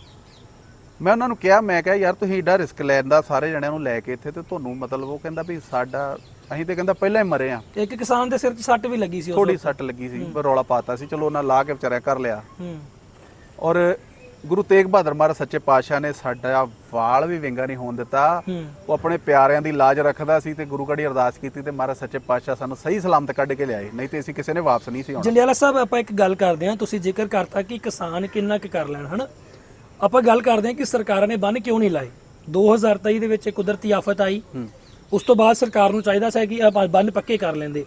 ਮੈਂ ਉਹਨਾਂ ਨੂੰ ਕਿਹਾ ਮੈਂ ਕਿਹਾ ਯਾਰ ਤੁਸੀਂ ਏਡਾ ਰਿਸਕ ਲੈਂਦਾ ਸਾਰੇ ਜਣਿਆਂ ਨੂੰ ਲੈ ਕੇ ਇੱਥੇ ਤੇ ਤੁਹਾਨੂੰ ਮਤਲਬ ਉਹ ਕਹਿੰਦਾ ਵੀ ਸਾਡਾ ਅਸੀਂ ਤੇ ਕਹਿੰਦਾ ਪਹਿਲਾਂ ਹੀ ਮਰੇ ਆ। ਇੱਕ ਕਿਸਾਨ ਦੇ ਸਿਰ 'ਚ ਸੱਟ ਵੀ ਲੱਗੀ ਸੀ ਉਸ ਥੋੜੀ। ਸੱਟ ਲੱਗੀ ਸੀ ਰੌਲਾ ਪਾਤਾ ਸੀ। ਚਲੋ ਉਹਨਾਂ ਲਾ ਕੇ ਵਿਚਾਰਿਆ ਕਰ ਲਿਆ। ਹੂੰ। ਔਰ ਗੁਰੂ ਤੇਗ ਬਹਾਦਰ ਮਹਾਰਾਜ ਸੱਚੇ ਪਾਤਸ਼ਾਹ ਨੇ ਸਾਡਾ ਵਾਲ ਵੀ ਵਿੰਗਾ ਨਹੀਂ ਹੋਣ ਦਿੱਤਾ। ਉਹ ਆਪਣੇ ਪਿਆਰਿਆਂ ਦੀ ਲਾਜ ਰੱਖਦਾ ਸੀ ਤੇ ਗੁਰੂ ਘੜੀ ਅਰਦਾਸ ਕੀਤੀ ਤੇ ਮਹਾਰਾਜ ਸੱਚੇ ਪਾਤਸ਼ਾਹ ਸਾਨੂੰ ਸਹੀ ਸਲਾਮਤ ਕੱਢ ਕੇ ਲਿਆਏ। ਨਹੀਂ ਤੇ ਅਸੀਂ ਕਿਸੇ ਨੇ ਵਾਪਸ ਨਹੀਂ ਸੀ ਆਉਣਾ। ਜੰਡਿਆਲਾ ਸਾਹਿਬ ਆਪਾਂ ਇੱਕ ਗੱਲ ਕਰਦੇ ਹਾਂ। ਤੁਸੀਂ ਜ਼ਿਕਰ ਕਰਤਾ ਕਿ ਕਿਸਾਨ ਕਿੰਨਾ ਕੁ ਕਰ ਲੈਣ ਹਨਾ? ਆਪਾਂ ਗੱਲ ਕਰਦੇ ਹਾਂ ਕਿ ਸਰਕਾਰਾਂ ਨੇ ਬੰਨ ਕਿਉਂ ਨਹੀਂ ਲਾਏ? 2023 ਦੇ ਵਿੱਚ ਇੱਕ ਕੁਦਰਤੀ ਆਫਤ ਆਈ। ਉਸ ਤੋਂ ਬਾਅਦ ਸਰਕਾਰ ਨੂੰ ਚਾਹੀਦਾ ਸੀ ਕਿ ਆਪਾਂ ਬੰਨ ਪੱਕੇ ਕਰ ਲੈਂਦੇ।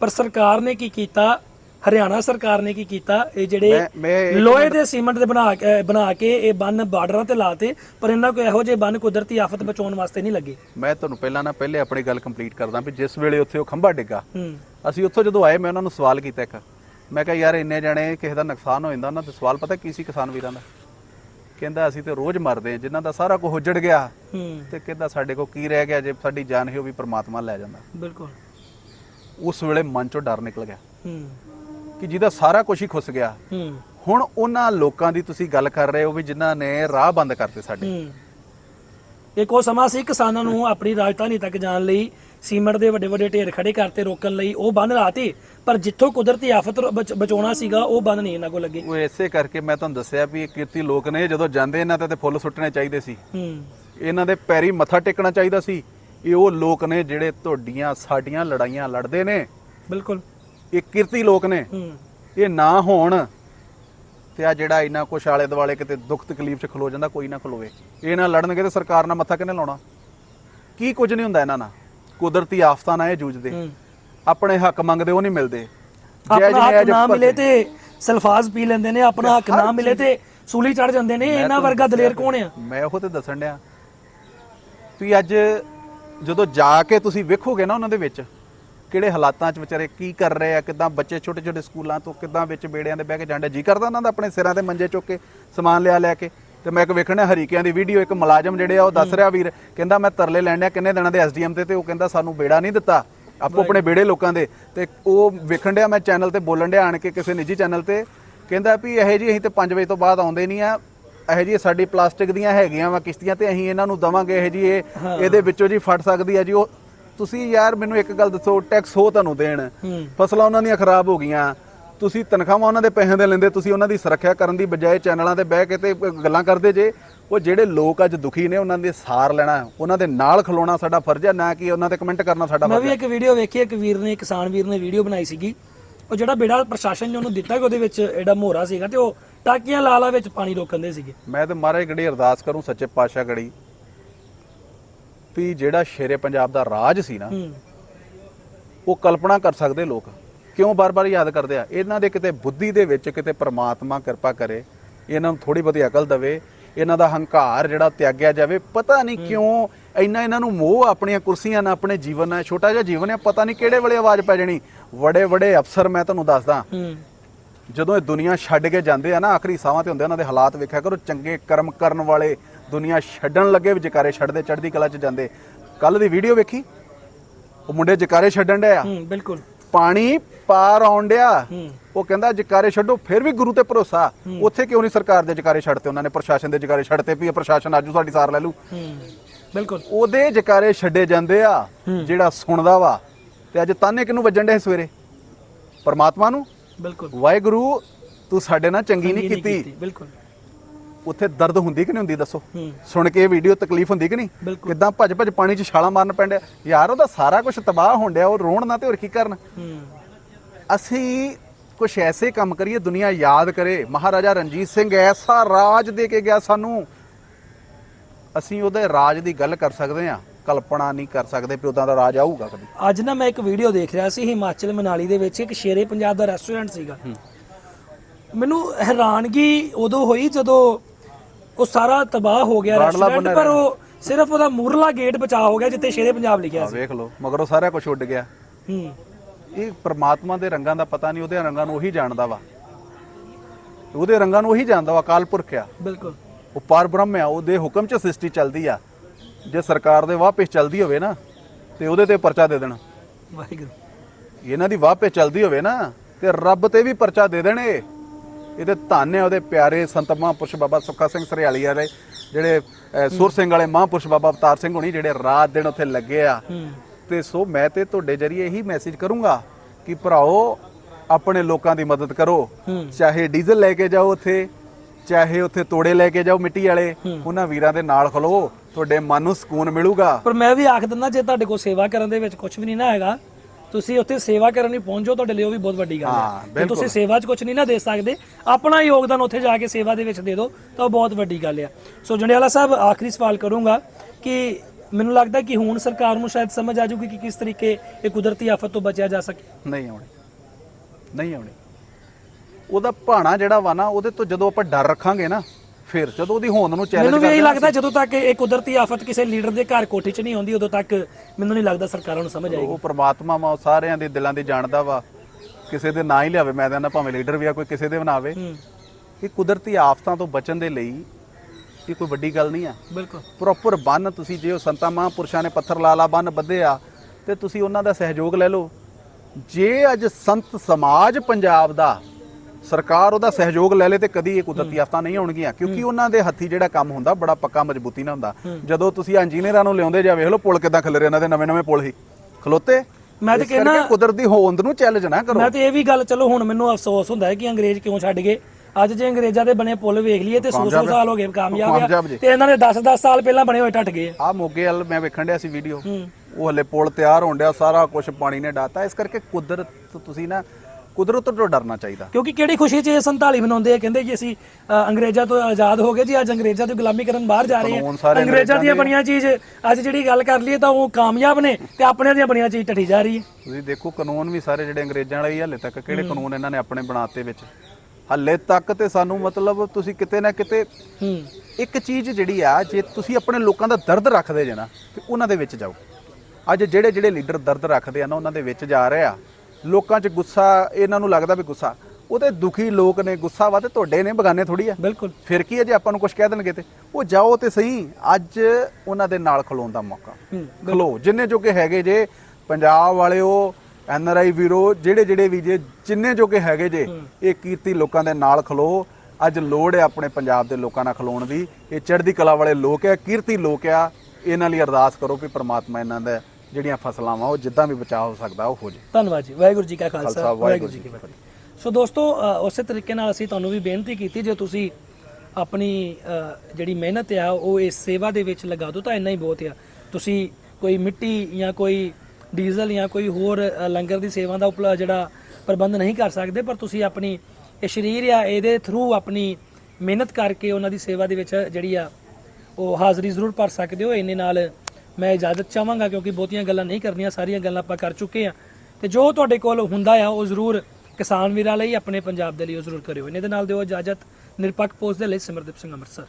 ਪਰ ਸਰਕਾਰ ਨੇ ਕੀ ਕੀਤਾ? ਹਰਿਆਣਾ ਸਰਕਾਰ ਨੇ ਕੀ ਕੀਤਾ? ਇਹ ਜਿਹੜੇ ਲੋਹੇ ਦੇ ਸੀਮੈਂਟ ਦੇ ਬਣਾ ਕੇ ਬਣਾ ਕੇ ਇਹ ਬੰਨ ਬਾਰਡਰਾਂ ਤੇ ਲਾਤੇ ਪਰ ਇਹਨਾਂ ਕੋ ਇਹੋ ਜਿਹੇ ਬੰਨ ਕੁਦਰਤੀ ਆਫਤ ਬਚਾਉਣ ਵਾਸਤੇ ਨਹੀਂ ਲੱਗੇ। ਮੈਂ ਤੁਹਾਨੂੰ ਪਹਿਲਾਂ ਨਾ ਪਹਿਲੇ ਆਪਣੀ ਗੱਲ ਕੰਪਲੀਟ ਕਰਦਾ ਵੀ ਜਿਸ ਵੇਲੇ ਉੱਥੇ ਉਹ ਖੰਭਾ ਡਿੱਗਾ ਅਸੀਂ ਉੱਥੋਂ ਜਦੋਂ ਆਏ ਮੈਂ ਉਹਨਾਂ ਨੂੰ ਸਵਾਲ ਕੀਤਾ ਇੱਕ। ਮੈਂ ਕਿਹਾ ਯਾਰ ਇੰਨੇ ਜਣੇ ਕਿਸੇ ਦਾ ਨੁਕਸਾਨ ਹੋ ਜਾਂਦਾ ਉਹਨਾਂ ਤੇ ਸਵਾਲ ਪਤਾ ਕੀ ਸੀ ਕਿਸਾਨ ਵੀਰਾਂ ਦਾ? ਕਹਿੰਦਾ ਅਸੀਂ ਤੇ ਰੋਜ਼ ਮਰਦੇ ਹਾਂ ਜਿਨ੍ਹਾਂ ਦਾ ਸਾਰਾ ਕੁਝ ਉੱਜੜ ਗਿਆ ਹੂੰ। ਤੇ ਕਹਿੰਦਾ ਸਾਡੇ ਕੋਲ ਕੀ ਰਹਿ ਗਿਆ ਜੇ ਸਾਡੀ ਜਾਨ ਹੈ ਉਹ ਵੀ ਪ੍ਰਮਾਤਮਾ ਲੈ ਜਾਂਦਾ। ਬਿਲਕੁਲ। ਉਸ ਵੇਲੇ ਮਨ ਚੋਂ ਡਰ ਨਿਕਲ ਗਿਆ ਹੂੰ। ਕਿ ਜਿਹਦਾ ਸਾਰਾ ਕੁਝ ਹੀ ਖੁੱਸ ਗਿਆ। ਹੂੰ। ਹੁਣ ਉਹਨਾਂ ਲੋਕਾਂ ਦੀ ਤੁਸੀਂ ਗੱਲ ਕਰ ਰਹੇ ਹੋ ਵੀ ਜਿਨ੍ਹਾਂ ਨੇ ਰਾਹ ਬੰਦ ਕਰਤੇ ਸਾਡੇ। ਹੂੰ। ਇੱਕ ਉਹ ਸਮਾਂ ਸੀ ਕਿਸਾਨਾਂ ਨੂੰ ਆਪਣੀ ਰਾਜਧਾਨੀ ਤੱਕ ਜਾਣ ਲਈ ਸੀਮੈਂਟ ਦੇ ਵੱਡੇ ਵੱਡੇ ਢੇਰ ਖੜੇ ਕਰਤੇ ਰੋਕਣ ਲਈ ਉਹ ਬੰਨ ਲਾਤੇ ਪਰ ਜਿੱਥੋਂ ਕੁਦਰਤੀ ਆਫਤ ਬਚ- ਬਚਾਉਣਾ ਸੀਗਾ ਉਹ ਬੰਨ ਨਹੀਂ ਇਹਨਾਂ ਕੋਲ ਲੱਗੇ। ਉਹ ਇਸੇ ਕਰਕੇ ਮੈਂ ਤੁਹਾਨੂੰ ਦੱਸਿਆ ਵੀ ਇਹ ਕੀਰਤੀ ਲੋਕ ਨੇ ਜਦੋਂ ਜਾਂਦੇ ਇਹਨਾਂ ਤੇ ਤੇ ਫੁੱਲ ਸੁੱਟਣੇ ਚਾਹੀਦੇ ਸੀ। ਹੂੰ। ਇਹਨਾਂ ਦੇ ਪੈਰੀ ਮੱਥਾ ਟੇਕਣਾ ਚਾਹੀਦਾ ਸੀ। ਇਹ ਉਹ ਲੋਕ ਨੇ ਜਿਹੜੇ ਤੁਹਾਡੀਆਂ ਸਾਡੀਆਂ ਲੜਾਈਆਂ ਲੜਦੇ ਨੇ। ਬਿਲਕੁਲ। ਇਹ ਕਿਰਤੀ ਲੋਕ ਨੇ। ਹੂੰ। ਇਹ ਨਾ ਹੋਣ ਤੇ ਆ ਜਿਹੜਾ ਇੰਨਾ ਕੁਛ ਆਲੇ ਦੁਆਲੇ ਕਿਤੇ ਦੁੱਖ ਤਕਲੀਫ 'ਚ ਖਲੋ ਜਾਂਦਾ ਕੋਈ ਨਾ ਖਲੋਵੇ। ਇਹ ਨਾ ਲੜਨਗੇ ਤੇ ਸਰਕਾਰ ਨਾਲ ਮੱਥਾ ਕਿਹਨੇ ਲਾਉਣਾ? ਕੀ ਕੁਝ ਨਹੀਂ ਹੁੰਦਾ ਇਹਨਾਂ ਨਾਲ। ਕੁਦਰਤੀ ਆਫਤਾਂ ਨਾਲ ਇਹ ਜੂਝਦੇ। ਆਪਣੇ ਹੱਕ ਮੰਗਦੇ ਉਹ ਨਹੀਂ ਮਿਲਦੇ। ਆਪਣਾ ਹੱਕ ਜਾਇਜ਼ ਨਾ ਭਰਦੇ। ਮਿਲੇ ਤੇ ਸਲਫਾਜ਼ ਪੀ ਲੈਂਦੇ ਨੇ ਆਪਣਾ ਹੱਕ ਨਾ ਮਿਲੇ ਤੇ ਸੂਲੀ ਚੜ ਜਾਂਦੇ ਨੇ ਇਹਨਾਂ ਵਰਗਾ ਦਲੇਰ ਕੌਣ ਆ? ਮੈਂ ਉਹ ਤੇ ਦੱਸਣ ਡਿਆ। ਤੁਸੀਂ ਅੱਜ ਜਦੋਂ ਜਾ ਕੇ ਤੁਸੀਂ ਵੇਖੋਗੇ ਨਾ ਉਹਨਾਂ ਦੇ ਵਿੱਚ ਕਿਹੜੇ ਹਾਲਾਤਾਂ 'ਚ ਵਿਚਾਰੇ ਕੀ ਕਰ ਰਹੇ ਆ ਕਿਦਾਂ ਬੱਚੇ ਛੋਟੇ ਛੋਟੇ ਸਕੂਲਾਂ ਤੋਂ ਕਿਦਾਂ ਵਿੱਚ ਬੇੜਿਆਂ ਦੇ ਬਹਿ ਕੇ ਜਾਂਦੇ ਜੀ ਕਰਦਾ ਉਹਨਾਂ ਦਾ ਆਪਣੇ ਸਿਰਾਂ ਤੇ ਮੰਜੇ ਚੁੱਕ ਕੇ ਸਮਾਨ ਲਿਆ ਲਿਆ ਕੇ। ਤੇ ਮੈਂ ਇੱਕ ਵੇਖਣਾ ਹਰੀਕਿਆਂ ਦੀ ਵੀਡੀਓ ਇੱਕ ਮੁਲਾਜ਼ਮ ਜਿਹੜੇ ਆ ਉਹ ਦੱਸ ਰਿਹਾ ਵੀਰ ਕਹਿੰਦਾ ਮੈਂ ਤਰਲੇ ਲੈਣ ਡਿਆ ਕਿੰਨੇ ਦਿਨਾਂ ਦੇ ਐਸਡੀਐਮ ਤੇ ਤੇ ਉਹ ਕਹਿੰਦਾ ਸਾਨੂੰ ਬੇੜਾ ਨਹੀਂ ਦਿੱਤਾ। ਆਪੋ ਆਪਣੇ ਬੇੜੇ ਲੋਕਾਂ ਦੇ। ਤੇ ਉਹ ਵੇਖਣ ਡਿਆ ਮੈਂ ਚੈਨਲ ਤੇ ਬੋਲਣ ਡਿਆ ਆਣ ਕੇ ਕਿਸੇ ਨਿੱਜੀ ਚੈਨਲ ਤੇ। ਕਹਿੰਦਾ ਵੀ ਇਹੋ ਜੀ ਅਸੀਂ ਤੇ 5 ਵਜੇ ਤੋਂ ਬਾਅਦ ਆਉਂਦੇ ਨਹੀਂ ਆ। ਇਹੋ ਜੀ ਸਾਡੀ ਪਲਾਸਟਿਕ ਦੀਆਂ ਹੈਗੀਆਂ ਵਾ ਕਿਸ਼ਤੀਆਂ ਤੇ ਅਸੀਂ ਇਹਨਾਂ ਨੂੰ ਦਵਾਂਗੇ ਇਹੋ ਜੀ ਇਹ ਇਹਦੇ ਵਿੱਚੋਂ ਜੀ ਫਟ ਸਕਦੀ ਆ ਜੀ। ਉਹ ਤੁਸੀਂ ਯਾਰ ਮੈਨੂੰ ਇੱਕ ਗੱਲ ਦੱਸੋ ਟੈਕਸ ਹੋ ਤੁਹਾਨੂੰ ਦੇਣ। ਫਸਲਾਂ ਉਹਨਾਂ ਦੀਆਂ ਖਰਾਬ ਹੋ ਗਈਆਂ। ਤੁਸੀਂ ਤਨਖਾਹਾਂ ਉਹਨਾਂ ਦੇ ਪੈਸੇ ਦੇ ਲੈਂਦੇ ਤੁਸੀਂ ਉਹਨਾਂ ਦੀ ਸੁਰੱਖਿਆ ਕਰਨ ਦੀ ਬਜਾਏ ਚੈਨਲਾਂ ਤੇ ਬਹਿ ਕੇ ਤੇ ਗੱਲਾਂ ਕਰਦੇ ਜੇ। ਉਹ ਜਿਹੜੇ ਲੋਕ ਅੱਜ ਦੁਖੀ ਨੇ ਉਹਨਾਂ ਦੇ ਸਾਰ ਲੈਣਾ ਉਹਨਾਂ ਦੇ ਨਾਲ ਖਲੋਣਾ ਸਾਡਾ ਫਰਜ਼ ਹੈ ਨਾ ਕਿ ਉਹਨਾਂ ਤੇ ਕਮੈਂਟ ਕਰਨਾ ਸਾਡਾ ਮੈਂ ਫਰਜ਼ ਵੀ ਹੈ। ਇੱਕ ਵੀਡੀਓ ਵੇਖੀ ਇੱਕ ਵੀਰ ਨੇ ਕਿਸਾਨ ਵੀਰ ਨੇ ਵੀਡੀਓ ਬਣਾਈ ਸੀਗੀ। ਉਹ ਜਿਹੜਾ ਬੇੜਾ ਪ੍ਰਸ਼ਾਸਨ ਨੇ ਉਹਨੂੰ ਦਿੱਤਾ ਕਿ ਉਹਦੇ ਵਿੱਚ ਐਡਾ ਮੋਹਰਾ ਸੀਗਾ ਤੇ ਉਹ ਟਾਕੀਆਂ ਲਾ ਲਾ ਵਿੱਚ ਪਾਣੀ ਰੋਕਣ ਦੇ ਸੀਗੇ। ਮੈਂ ਤੇ ਮਹਾਰਾਜ ਗੜੀ ਅਰਦਾਸ ਕਰੂੰ ਸੱਚੇ ਪਾਤਸ਼ਾਹ ਗੜੀ ਵੀ ਜਿਹੜਾ ਸ਼ੇਰੇ ਪੰਜਾਬ ਦਾ ਰਾਜ ਸੀ ਨਾ ਉਹ ਕਲਪਨਾ ਕਰ ਸਕਦੇ ਲੋਕ। ਕਿਉਂ ਬਾਰ-ਬਾਰ ਯਾਦ ਕਰਦੇ ਆ? ਇਹਨਾਂ ਦੇ ਕਿਤੇ ਬੁੱਧੀ ਦੇ ਵਿੱਚ ਕਿਤੇ ਪ੍ਰਮਾਤਮਾ ਕਿਰਪਾ ਕਰੇ ਇਹਨਾਂ ਨੂੰ ਥੋੜੀ ਬਹੁਤੀ ਅਕਲ ਦਵੇ ਇਹਨਾਂ ਦਾ ਹੰਕਾਰ ਜਿਹੜਾ ਤਿਆਗਿਆ ਜਾਵੇ ਪਤਾ ਨਹੀਂ ਕਿਉਂ ਇੰਨਾ ਇਹਨਾਂ ਨੂੰ ਮੋਹ ਆਪਣੀਆਂ ਕੁਰਸੀਆਂ ਨਾਲ ਆਪਣੇ ਜੀਵਨ ਨਾਲ ਛੋਟਾ ਜਿਹਾ ਜੀਵਨ ਹੈ ਪਤਾ ਨਹੀਂ ਕਿਹੜੇ ਵੇਲੇ ਆਵਾਜ਼ ਪੈ ਜਾਣੀ। ਵੱਡੇ ਵੱਡੇ ਅਫਸਰ ਮੈਂ ਤੁਹਾਨੂੰ ਦੱਸਦਾ। ਜਦੋਂ ਇਹ ਦੁਨੀਆ ਛੱਡ ਕੇ ਜਾਂਦੇ ਆ ਨਾ ਆਖਰੀ ਸਾਹਾਂ ਤੇ ਹੁੰਦੇ ਉਹਨਾਂ ਦੇ ਹਾਲਾਤ ਵੇਖਿਆ ਕਰੋ ਚੰਗੇ ਕਰਮ ਕਰਨ ਵਾਲੇ ਦੁਨੀਆ ਛੱਡਣ ਲੱਗੇ ਵੀ ਜਕਾਰੇ ਛੱਡਦੇ ਚੜ੍ਹਦੀ ਕਲਾ 'ਚ ਜਾਂਦੇ। ਕੱਲ ਦੀ ਵੀਡੀਓ ਵੇਖੀ? ਉਹ ਮੁੰਡੇ ਜਕਾਰੇ ਛੱਡਣ ਡਿਆ ਹੂੰ ਬਿਲਕੁਲ। ਪਾਣੀ ਪਾਰ ਆਉਣ ਡਿਆ। ਉਹ ਕਹਿੰਦਾ ਜਕਾਰੇ ਛੱਡੋ ਫਿਰ ਵੀ ਗੁਰੂ ਤੇ ਭਰੋਸਾ। ਉੱਥੇ ਕਿਉਂ ਨਹੀਂ ਸਰਕਾਰ ਦੇ ਜਕਾਰੇ ਛੱਡਤੇ? ਉਹਨਾਂ ਨੇ ਪ੍ਰਸ਼ਾਸਨ ਦੇ ਜਕਾਰੇ ਛੱਡਤੇ ਵੀ ਪ੍ਰਸ਼ਾਸਨ ਆਜੂ ਸਾਡੀ ਸਾਰ ਲੈ ਲੂ ਬਿਲਕੁਲ। ਉਹਦੇ ਜਕਾਰੇ ਛੱਡੇ ਜਾਂਦੇ ਆ ਜਿਹੜਾ ਸੁਣਦਾ ਵਾ। ਤੇ ਅੱਜ ਤਾਨੇ ਕਿਨੂੰ ਵੱਜਣ ਡੇ ਸਵੇਰੇ? ਪਰਮਾਤਮਾ ਨੂੰ? ਬਿਲਕੁਲ। ਵਾਹਿਗੁਰੂ ਤੂੰ ਸਾਡੇ ਨਾਲ ਚੰਗੀ ਨਹੀਂ ਕੀਤੀ। ਬਿਲਕੁਲ। ਉੱਥੇ ਦਰਦ ਹੁੰਦੀ ਕਿ ਨਹੀਂ ਹੁੰਦੀ ਦੱਸੋ? ਸੁਣ ਕੇ ਵੀਡੀਓ ਤਕਲੀਫ ਹੁੰਦੀ ਕਿ ਨਹੀਂ। ਕਿਦਾਂ ਭੱਜ ਭੱਜ ਪਾਣੀ 'ਚ ਛਾਲਾਂ ਮਾਰਨ ਪੈਂਦੇ ਯਾਰ ਉਹਦਾ ਸਾਰਾ ਕੁਝ ਤਬਾਹ ਹੋਣ ਡਿਆ ਉਹ ਰੋਣ ਨਾ ਤੇ ਹੋਰ ਕੀ ਕਰਨ? ਅਸੀਂ ਕੁਝ ਐਸੇ ਕੰਮ ਕਰੀਏ ਦੁਨੀਆ ਯਾਦ ਕਰੇ। ਮਹਾਰਾਜਾ ਰਣਜੀਤ ਸਿੰਘ ਐਸਾ ਰਾਜ ਦੇ ਕੇ ਗਿਆ ਸਾਨੂੰ। ਅਸੀਂ ਉਹਦੇ ਰਾਜ ਦੀ ਗੱਲ ਕਰ ਸਕਦੇ ਹਾਂ। ਕਲਪਨਾ ਨਹੀਂ ਕਰ ਸਕਦੇ ਵੀ ਉਦਾਂ ਦਾ ਰਾਜ ਆਊਗਾ ਕਦੇ। ਅੱਜ ਨਾ ਮੈਂ ਇੱਕ ਵੀਡੀਓ ਦੇਖ ਰਿਹਾ ਸੀ ਹਿਮਾਚਲ ਮਨਾਲੀ ਦੇ ਵਿੱਚ ਇੱਕ ਸ਼ੇਰੇ ਪੰਜਾਬ ਦਾ ਰੈਸਟੋਰੈਂਟ ਸੀਗਾ। ਮੈਨੂੰ ਹੈਰਾਨਗੀ ਉਦੋਂ ਹੋਈ ਜਦੋਂ ਉਹ ਸਾਰਾ ਤਬਾਹ ਹੋ ਗਿਆ ਰੈਸਟੋਰੈਂਟ ਪਰ ਉਹ ਸਿਰਫ ਉਹਦਾ ਮੂਰਲਾ ਗੇਟ ਬਚਾ ਹੋ ਗਿਆ ਜਿੱਥੇ ਸ਼ੇਰੇ ਪੰਜਾਬ ਲਿਖਿਆ ਸੀ। ਵੇਖ ਲਓ ਮਗਰੋਂ ਸਾਰਾ ਕੁਝ ਉੱਡ ਗਿਆ। ਹੂੰ। ਇਹ ਪ੍ਰਮਾਤਮਾ ਦੇ ਰੰਗਾਂ ਦਾ ਪਤਾ ਨਹੀਂ ਉਹਦੇ ਰੰਗਾਂ ਨੂੰ ਉਹੀ ਜਾਣਦਾ ਵਾ। ਉਹਦੇ ਰੰਗਾਂ ਨੂੰ ਉਹੀ ਜਾਣਦਾ ਵਾ ਅਕਾਲ ਪੁਰਖ ਆ। ਬਿਲਕੁਲ। ਉਹ ਪਾਰ ਬ੍ਰਹਮ ਆ ਉਹਦੇ ਹੁਕਮ 'ਚ ਸ੍ਰਿਸ਼ਟੀ ਚੱਲਦੀ ਆ। ਜੇ ਸਰਕਾਰ ਦੇ ਵਾਪਸ ਚੱਲਦੀ ਹੋਵੇ ਨਾ ਤੇ ਉਹਦੇ ਤੇ ਪਰਚਾ ਦੇ ਦੇਣ। ਵਾਹਿਗੁਰੂ। ਇਹਨਾਂ ਦੀ ਵਾਪਸ ਚੱਲਦੀ ਹੋਵੇ ਨਾ ਤੇ ਰੱਬ ਤੇ ਵੀ ਪਰਚਾ ਦੇ ਦੇਣੇ। ਇਹਦੇ ਧੰਨ ਹੈ ਉਹਦੇ ਪਿਆਰੇ ਸੰਤ ਮਹਾਂਪੁਰਸ਼ ਬਾਬਾ ਸੁੱਖਾ ਸਿੰਘ ਸਰਿਆਲੀ ਵਾਲੇ ਜਿਹੜੇ ਸੁਰ ਸਿੰਘ ਵਾਲੇ ਮਹਾਂਪੁਰਸ਼ ਬਾਬਾ ਅਵਤਾਰ ਸਿੰਘ ਹੋਣੀ ਜਿਹੜੇ ਰਾਤ ਦਿਨ ਉੱਥੇ ਲੱਗੇ ਆ। ਤੇ ਸੋ ਮੈਂ ਤੇ ਤੁਹਾਡੇ ਜਰੀਏ ਇਹੀ ਮੈਸੇਜ ਕਰੂੰਗਾ ਕਿ ਭਰਾਓ ਆਪਣੇ ਲੋਕਾਂ ਦੀ ਮਦਦ ਕਰੋ। ਚਾਹੇ ਡੀਜ਼ਲ ਲੈ ਕੇ ਜਾਓ ਉੱਥੇ ਚਾਹੇ ਉੱਥੇ ਤੋੜੇ ਲੈ ਕੇ ਜਾਓ ਮਿੱਟੀ ਵਾਲੇ ਉਹਨਾਂ ਵੀਰਾਂ ਦੇ ਨਾਲ ਖਲੋ। ਤੁਹਾਡੇ ਮਨ ਨੂੰ ਸਕੂਨ ਮਿਲੂਗਾ। ਪਰ ਮੈਂ ਵੀ ਆਖ ਦਿੰਦਾ ਜੇ ਤੁਹਾਡੇ ਕੋਲ ਸੇਵਾ ਕਰਨ ਦੇ ਵਿੱਚ ਕੁਝ ਵੀ ਨਹੀਂ ਨਾ ਹੈਗਾ ਤੁਸੀਂ ਉੱਥੇ ਸੇਵਾ ਕਰਨ ਲਈ ਪਹੁੰਚੋ ਤੁਹਾਡੇ ਲਈ ਉਹ ਵੀ ਬਹੁਤ ਵੱਡੀ ਗੱਲ ਹਾਂ, ਜੇ। ਤੁਸੀਂ ਸੇਵਾ 'ਚ ਕੁਝ ਨਹੀਂ ਨਾ ਦੇ ਸਕਦੇ ਆਪਣਾ ਯੋਗਦਾਨ ਉੱਥੇ ਜਾ ਕੇ ਸੇਵਾ ਦੇ ਵਿੱਚ ਦੇ ਦਿਓ ਤਾਂ ਉਹ ਬਹੁਤ ਵੱਡੀ ਗੱਲ ਆ ਸੋ ਜੰਡਿਆਲਾ ਸਾਹਿਬ ਆਖਰੀ ਸਵਾਲ ਕਰੂੰਗਾ ਕਿ ਮੈਨੂੰ ਲੱਗਦਾ ਕਿ ਹੁਣ ਸਰਕਾਰ ਨੂੰ ਸ਼ਾਇਦ ਸਮਝ ਆ ਜਾਊਗੀ ਕਿ ਕਿਸ ਤਰੀਕੇ ਇਹ ਕੁਦਰਤੀ ਆਫਤ ਤੋਂ ਬਚਿਆ ਜਾ ਸਕੇ। ਨਹੀਂ ਆਉਣੀ। ਨਹੀਂ ਆਉਣੀ। ਉਹਦਾ ਭਾਣਾ ਜਿਹੜਾ ਵਾ ਨਾ ਉਹਦੇ ਤੋਂ ਜਦੋਂ ਆਪਾਂ ਡਰ ਰੱਖਾਂਗੇ ਨਾ ਫਿਰ ਜਦੋਂ ਉਹਦੀ ਹੋਂਦ ਨੂੰ ਚੈਲੰਜ ਮੈਨੂੰ ਵੀ ਇਹੀ ਲੱਗਦਾ ਜਦੋਂ ਤੱਕ ਇਹ ਕੁਦਰਤੀ ਆਫਤ ਕਿਸੇ ਲੀਡਰ ਦੇ ਘਰ ਕੋਠੀ 'ਚ ਨਹੀਂ ਆਉਂਦੀ ਉਦੋਂ ਤੱਕ ਮੈਨੂੰ ਨਹੀਂ ਲੱਗਦਾ ਸਰਕਾਰਾਂ ਨੂੰ ਸਮਝ ਆਏਗੀ। ਉਹ ਪ੍ਰਮਾਤਮਾ ਉਹ ਸਾਰਿਆਂ ਦੇ ਦਿਲਾਂ ਦੀ ਜਾਣਦਾ ਵਾ। ਕਿਸੇ ਦੇ ਨਾਂ ਹੀ ਲਿਆਵੇ ਮੈਂ ਤਾਂ ਭਾਵੇਂ ਲੀਡਰ ਵੀ ਆ ਕੋਈ ਕਿਸੇ ਦੇ ਬਣਾਵੇ ਇਹ ਕੁਦਰਤੀ ਆਫਤਾਂ ਤੋਂ ਬਚਣ ਦੇ ਲਈ ਇਹ ਕੋਈ ਵੱਡੀ ਗੱਲ ਨਹੀਂ ਆ। ਬਿਲਕੁਲ। ਪ੍ਰੋਪਰ ਬੰਨ ਤੁਸੀਂ ਜੇ ਉਹ ਸੰਤਾਂ ਮਹਾਂਪੁਰਸ਼ਾਂ ਨੇ ਪੱਥਰ ਲਾਲਾ ਬੰਨ ਬੱਧੇ ਆ ਤੇ ਤੁਸੀਂ ਉਹਨਾਂ ਦਾ ਸਹਿਯੋਗ ਲੈ ਲਓ। ਜੇ ਅੱਜ ਸੰਤ ਸਮਾਜ ਪੰਜਾਬ ਦਾ ਸਰਕਾਰ ਉਹਦਾ ਸਹਿਯੋਗ ਲੈ ਲੇ ਤੇ ਕਦੀ ਇਹ ਕੁਦਰਤੀ ਆਫਤਾਂ ਨਹੀਂ ਆਉਣਗੀਆਂ ਕਿਉਂਕਿ ਉਹਨਾਂ ਦੇ ਹੱਥੀ ਜਿਹੜਾ ਕੰਮ ਹੁੰਦਾ ਬੜਾ ਪੱਕਾ ਮਜ਼ਬੂਤੀ ਨਾਲ ਹੁੰਦਾ। ਜਦੋਂ ਤੁਸੀਂ ਇੰਜੀਨੀਅਰਾਂ ਨੂੰ ਲਿਆਉਂਦੇ ਜਾ ਵੇਖ ਲਓ ਪੁਲ ਕਿਦਾਂ ਖਿਲਰੇ ਇਹਨਾਂ ਦੇ ਨਵੇਂ ਨਵੇਂ ਪੁਲ ਹੀ ਖਲੋਤੇ। ਮੈਂ ਤਾਂ ਕਹਿਣਾ- ਕੁਦਰਤੀ ਹੋਂਦ ਨੂੰ ਚੈਲੰਜ ਨਾ ਕਰੋ। ਮੈਂ ਤੇ ਇਹ ਵੀ ਗੱਲ ਚਲੋ ਹੁਣ ਮੈਨੂੰ ਅਫਸੋਸ ਹੁੰਦਾ ਹੈ ਕਿ ਅੰਗਰੇਜ਼ ਕਿਉਂ ਛੱਡ ਗਏ। ਅੱਜ ਜੇ ਅੰਗਰੇਜ਼ਾਂ ਦੇ ਬਣੇ ਪੁੱਲ ਵੇਖ ਲਈਏ ਤੇ 100 ਕਾਮਯਾਬ ਹੈ। ਸਾਲ ਹੋ ਗਏ ਕਾਮਯਾਬ ਆ। ਤੇ ਇਹਨਾਂ ਦੇ 10-10 ਸਾਲ ਪਹਿਲਾਂ ਬਣੇ ਹੋਏ ਟੱਟ ਗਏ ਆ। ਮੋਗੇ ਵੱਲ ਮੈਂ ਵੇਖਣ ਡਿਆ ਸੀ ਵੀਡੀਓ ਉਹ ਹਲੇ ਪੁਲ ਤਿਆਰ ਹੋਣ ਡਿਆ ਸਾਰਾ ਕੁਝ ਪਾਣੀ ਨੇ ਡਾਤਾ। ਇਸ ਕਰਕੇ ਕੁਦਰਤ ਤੁਸੀਂ ਨਾ ਕੁਦਰਤ ਤੋਂ ਡਰਨਾ ਚਾਹੀਦਾ। ਕਿਉਂਕਿ ਕਿਹੜੀ ਖੁਸ਼ੀ 'ਚ ਇਹ 47 ਮਨਾਉਂਦੇ ਆ? ਕਹਿੰਦੇ ਕਿ ਅਸੀਂ ਅ, ਅੰਗਰੇਜ਼ਾਂ ਤੋਂ ਆਜ਼ਾਦ ਹੋ ਗਏ ਜੀ ਅੱਜ ਅੰਗਰੇਜ਼ਾਂ ਦੀ ਗੁਲਾਮੀ ਕਰਨ ਬਾਹਰ ਜਾ ਰਹੇ ਕਾਨੂੰਨ ਸਾਰੇ ਅੰਗਰੇਜ਼ਾਂ ਦੀਆਂ ਬਣੀਆਂ ਚੀਜ਼ ਅੱਜ ਜਿਹੜੀ ਗੱਲ ਕਰ ਲਈਏ ਤਾਂ ਉਹ ਕਾਮਯਾਬ ਨੇ ਤੇ ਆਪਣਿਆਂ ਦੀਆਂ ਬਣੀਆਂ ਚੀਜ਼ ਟੱਟੀ ਜਾ ਰਹੀ ਹੈ। ਤੁਸੀਂ ਦੇਖੋ ਕਾਨੂੰਨ ਵੀ ਸਾਰੇ ਜਿਹੜੇ ਅੰਗਰੇਜ਼ਾਂ ਵਾਲੇ ਹੀ ਹਲੇ ਤੱਕ ਕਿਹੜੇ ਕਾਨੂੰਨ ਇਹਨਾਂ ਨੇ ਆਪਣੇ ਬਣਾਤੇ ਵਿੱਚ? ਹਲੇ ਤੱਕ ਤੇ ਸਾਨੂੰ ਮਤਲਬ ਤੁਸੀਂ ਕਿਤੇ ਨਾ ਕਿਤੇ ਹੂੰ। ਇੱਕ ਚੀਜ਼ ਜਿਹੜੀ ਆ ਜੇ ਤੁਸੀਂ ਆਪਣੇ ਲੋਕਾਂ ਦਾ ਦਰਦ ਰੱਖਦੇ ਜੇ ਨਾ ਤੇ ਉਹਨਾਂ ਦੇ ਵਿੱਚ ਜਾਓ। ਅੱਜ ਜਿਹੜੇ ਜਿਹੜੇ ਲੀਡਰ ਦਰਦ ਰੱਖਦੇ ਆ ਨਾ ਉਹਨਾਂ ਦੇ ਵਿੱਚ ਜਾ ਰਹੇ ਆ। ਲੋਕਾਂ 'ਚ ਗੁੱਸਾ ਇਹਨਾਂ ਨੂੰ ਲੱਗਦਾ ਵੀ ਗੁੱਸਾ। ਉਹਦੇ ਦੁਖੀ ਲੋਕ ਨੇ ਗੁੱਸਾ ਵਾ ਤੇ ਤੁਹਾਡੇ ਨੇ ਬਗਾਨੇ ਥੋੜੀ ਆ। ਬਿਲਕੁਲ। ਫਿਰ ਕੀ ਹੈ ਜੇ ਆਪਾਂ ਨੂੰ ਕੁਝ ਕਹਿ ਦੇਣਗੇ ਤੇ? ਉਹ ਜਾਓ ਤੇ ਸਹੀ ਅੱਜ ਉਹਨਾਂ ਦੇ ਨਾਲ ਖਲੋਣ ਦਾ ਮੌਕਾ। ਖਲੋ ਜਿੰਨੇ ਜੋਗੇ ਹੈਗੇ ਜੇ ਪੰਜਾਬ ਵਾਲਿਓ ਐਨ ਆਰ ਆਈ ਵੀਰੋ ਜਿਹੜੇ ਜਿਹੜੇ ਵੀ ਜੇ ਜਿੰਨੇ ਜੋਗੇ ਹੈਗੇ ਜੇ ਇਹ ਕੀਰਤੀ ਲੋਕਾਂ ਦੇ ਨਾਲ ਖਲੋ। ਅੱਜ ਲੋੜ ਹੈ ਆਪਣੇ ਪੰਜਾਬ ਦੇ ਲੋਕਾਂ ਨਾਲ ਖਲੋਣ ਦੀ। ਇਹ ਚੜ੍ਹਦੀ ਕਲਾ ਵਾਲੇ ਲੋਕ ਹੈ ਕੀਰਤੀ ਲੋਕ ਆ। ਇਹਨਾਂ ਲਈ ਅਰਦਾਸ ਕਰੋ ਕਿ ਪ੍ਰਮਾਤਮਾ ਇਹਨਾਂ ਦਾ ਜਿਹੜੀਆਂ ਫਸਲਾਂ ਵਾ ਉਹ ਜਿੱਦਾਂ ਵੀ ਬਚਾਅ ਹੋ ਸਕਦਾ ਉਹ ਹੋ ਜੇ। ਧੰਨਵਾਦ ਜੀ ਵਾਹਿਗੁਰੂ ਜੀ ਕਾ ਖਾਲਸਾ ਵਾਹਿਗੁਰੂ ਜੀ ਕੀ ਫਤਿਹ। ਸੋ ਦੋਸਤੋ ਉਸੇ ਤਰੀਕੇ ਨਾਲ ਅਸੀਂ ਤੁਹਾਨੂੰ ਵੀ ਬੇਨਤੀ ਕੀਤੀ ਜੇ ਤੁਸੀਂ ਆਪਣੀ ਜਿਹੜੀ ਮਿਹਨਤ ਆ ਉਹ ਇਸ ਸੇਵਾ ਦੇ ਵਿੱਚ ਲਗਾ ਦਿਓ ਤਾਂ ਇੰਨਾ ਹੀ ਬਹੁਤ ਆ। ਤੁਸੀਂ ਕੋਈ ਮਿੱਟੀ ਜਾਂ ਕੋਈ ਡੀਜ਼ਲ ਜਾਂ ਕੋਈ ਹੋਰ ਲੰਗਰ ਦੀ ਸੇਵਾ ਦਾ ਉਪਲਾ ਜਿਹੜਾ ਪ੍ਰਬੰਧ ਨਹੀਂ ਕਰ ਸਕਦੇ ਪਰ ਤੁਸੀਂ ਆਪਣੀ ਇਹ ਸਰੀਰ ਆ ਇਹਦੇ ਥਰੂ ਆਪਣੀ ਮਿਹਨਤ ਕਰਕੇ ਉਹਨਾਂ ਦੀ ਸੇਵਾ ਦੇ ਵਿੱਚ ਜਿਹੜੀ ਆ ਉਹ ਹਾਜ਼ਰੀ ਜ਼ਰੂਰ ਭਰ ਸਕਦੇ ਹੋ। ਇੰਨੇ ਨਾਲ ਮੈਂ ਇਜਾਜ਼ਤ ਚਾਹਾਂਗਾ ਕਿਉਂਕਿ ਬਹੁਤੀਆਂ ਗੱਲਾਂ ਨਹੀਂ ਕਰਨੀਆਂ, ਸਾਰੀਆਂ ਗੱਲਾਂ ਆਪਾਂ ਕਰ ਚੁੱਕੇ ਆ ਤੇ ਜੋ ਤੁਹਾਡੇ ਕੋਲ ਹੁੰਦਾ ਆ, ਉਹ ਜ਼ਰੂਰ ਕਿਸਾਨ ਵੀਰਾਂ ਲਈ, ਆਪਣੇ ਪੰਜਾਬ ਦੇ ਲਈ ਉਹ ਜ਼ਰੂਰ ਕਰਿਓ। ਇਹਨੇ ਦੇ ਨਾਲ ਦਿਓ ਇਜਾਜ਼ਤ। ਨਿਰਪੱਖ ਪੋਸਟ ਦੇ ਲਈ ਸਿਮਰਦੀਪ ਸਿੰਘ ਅੰਮ੍ਰਿਤਸਰ।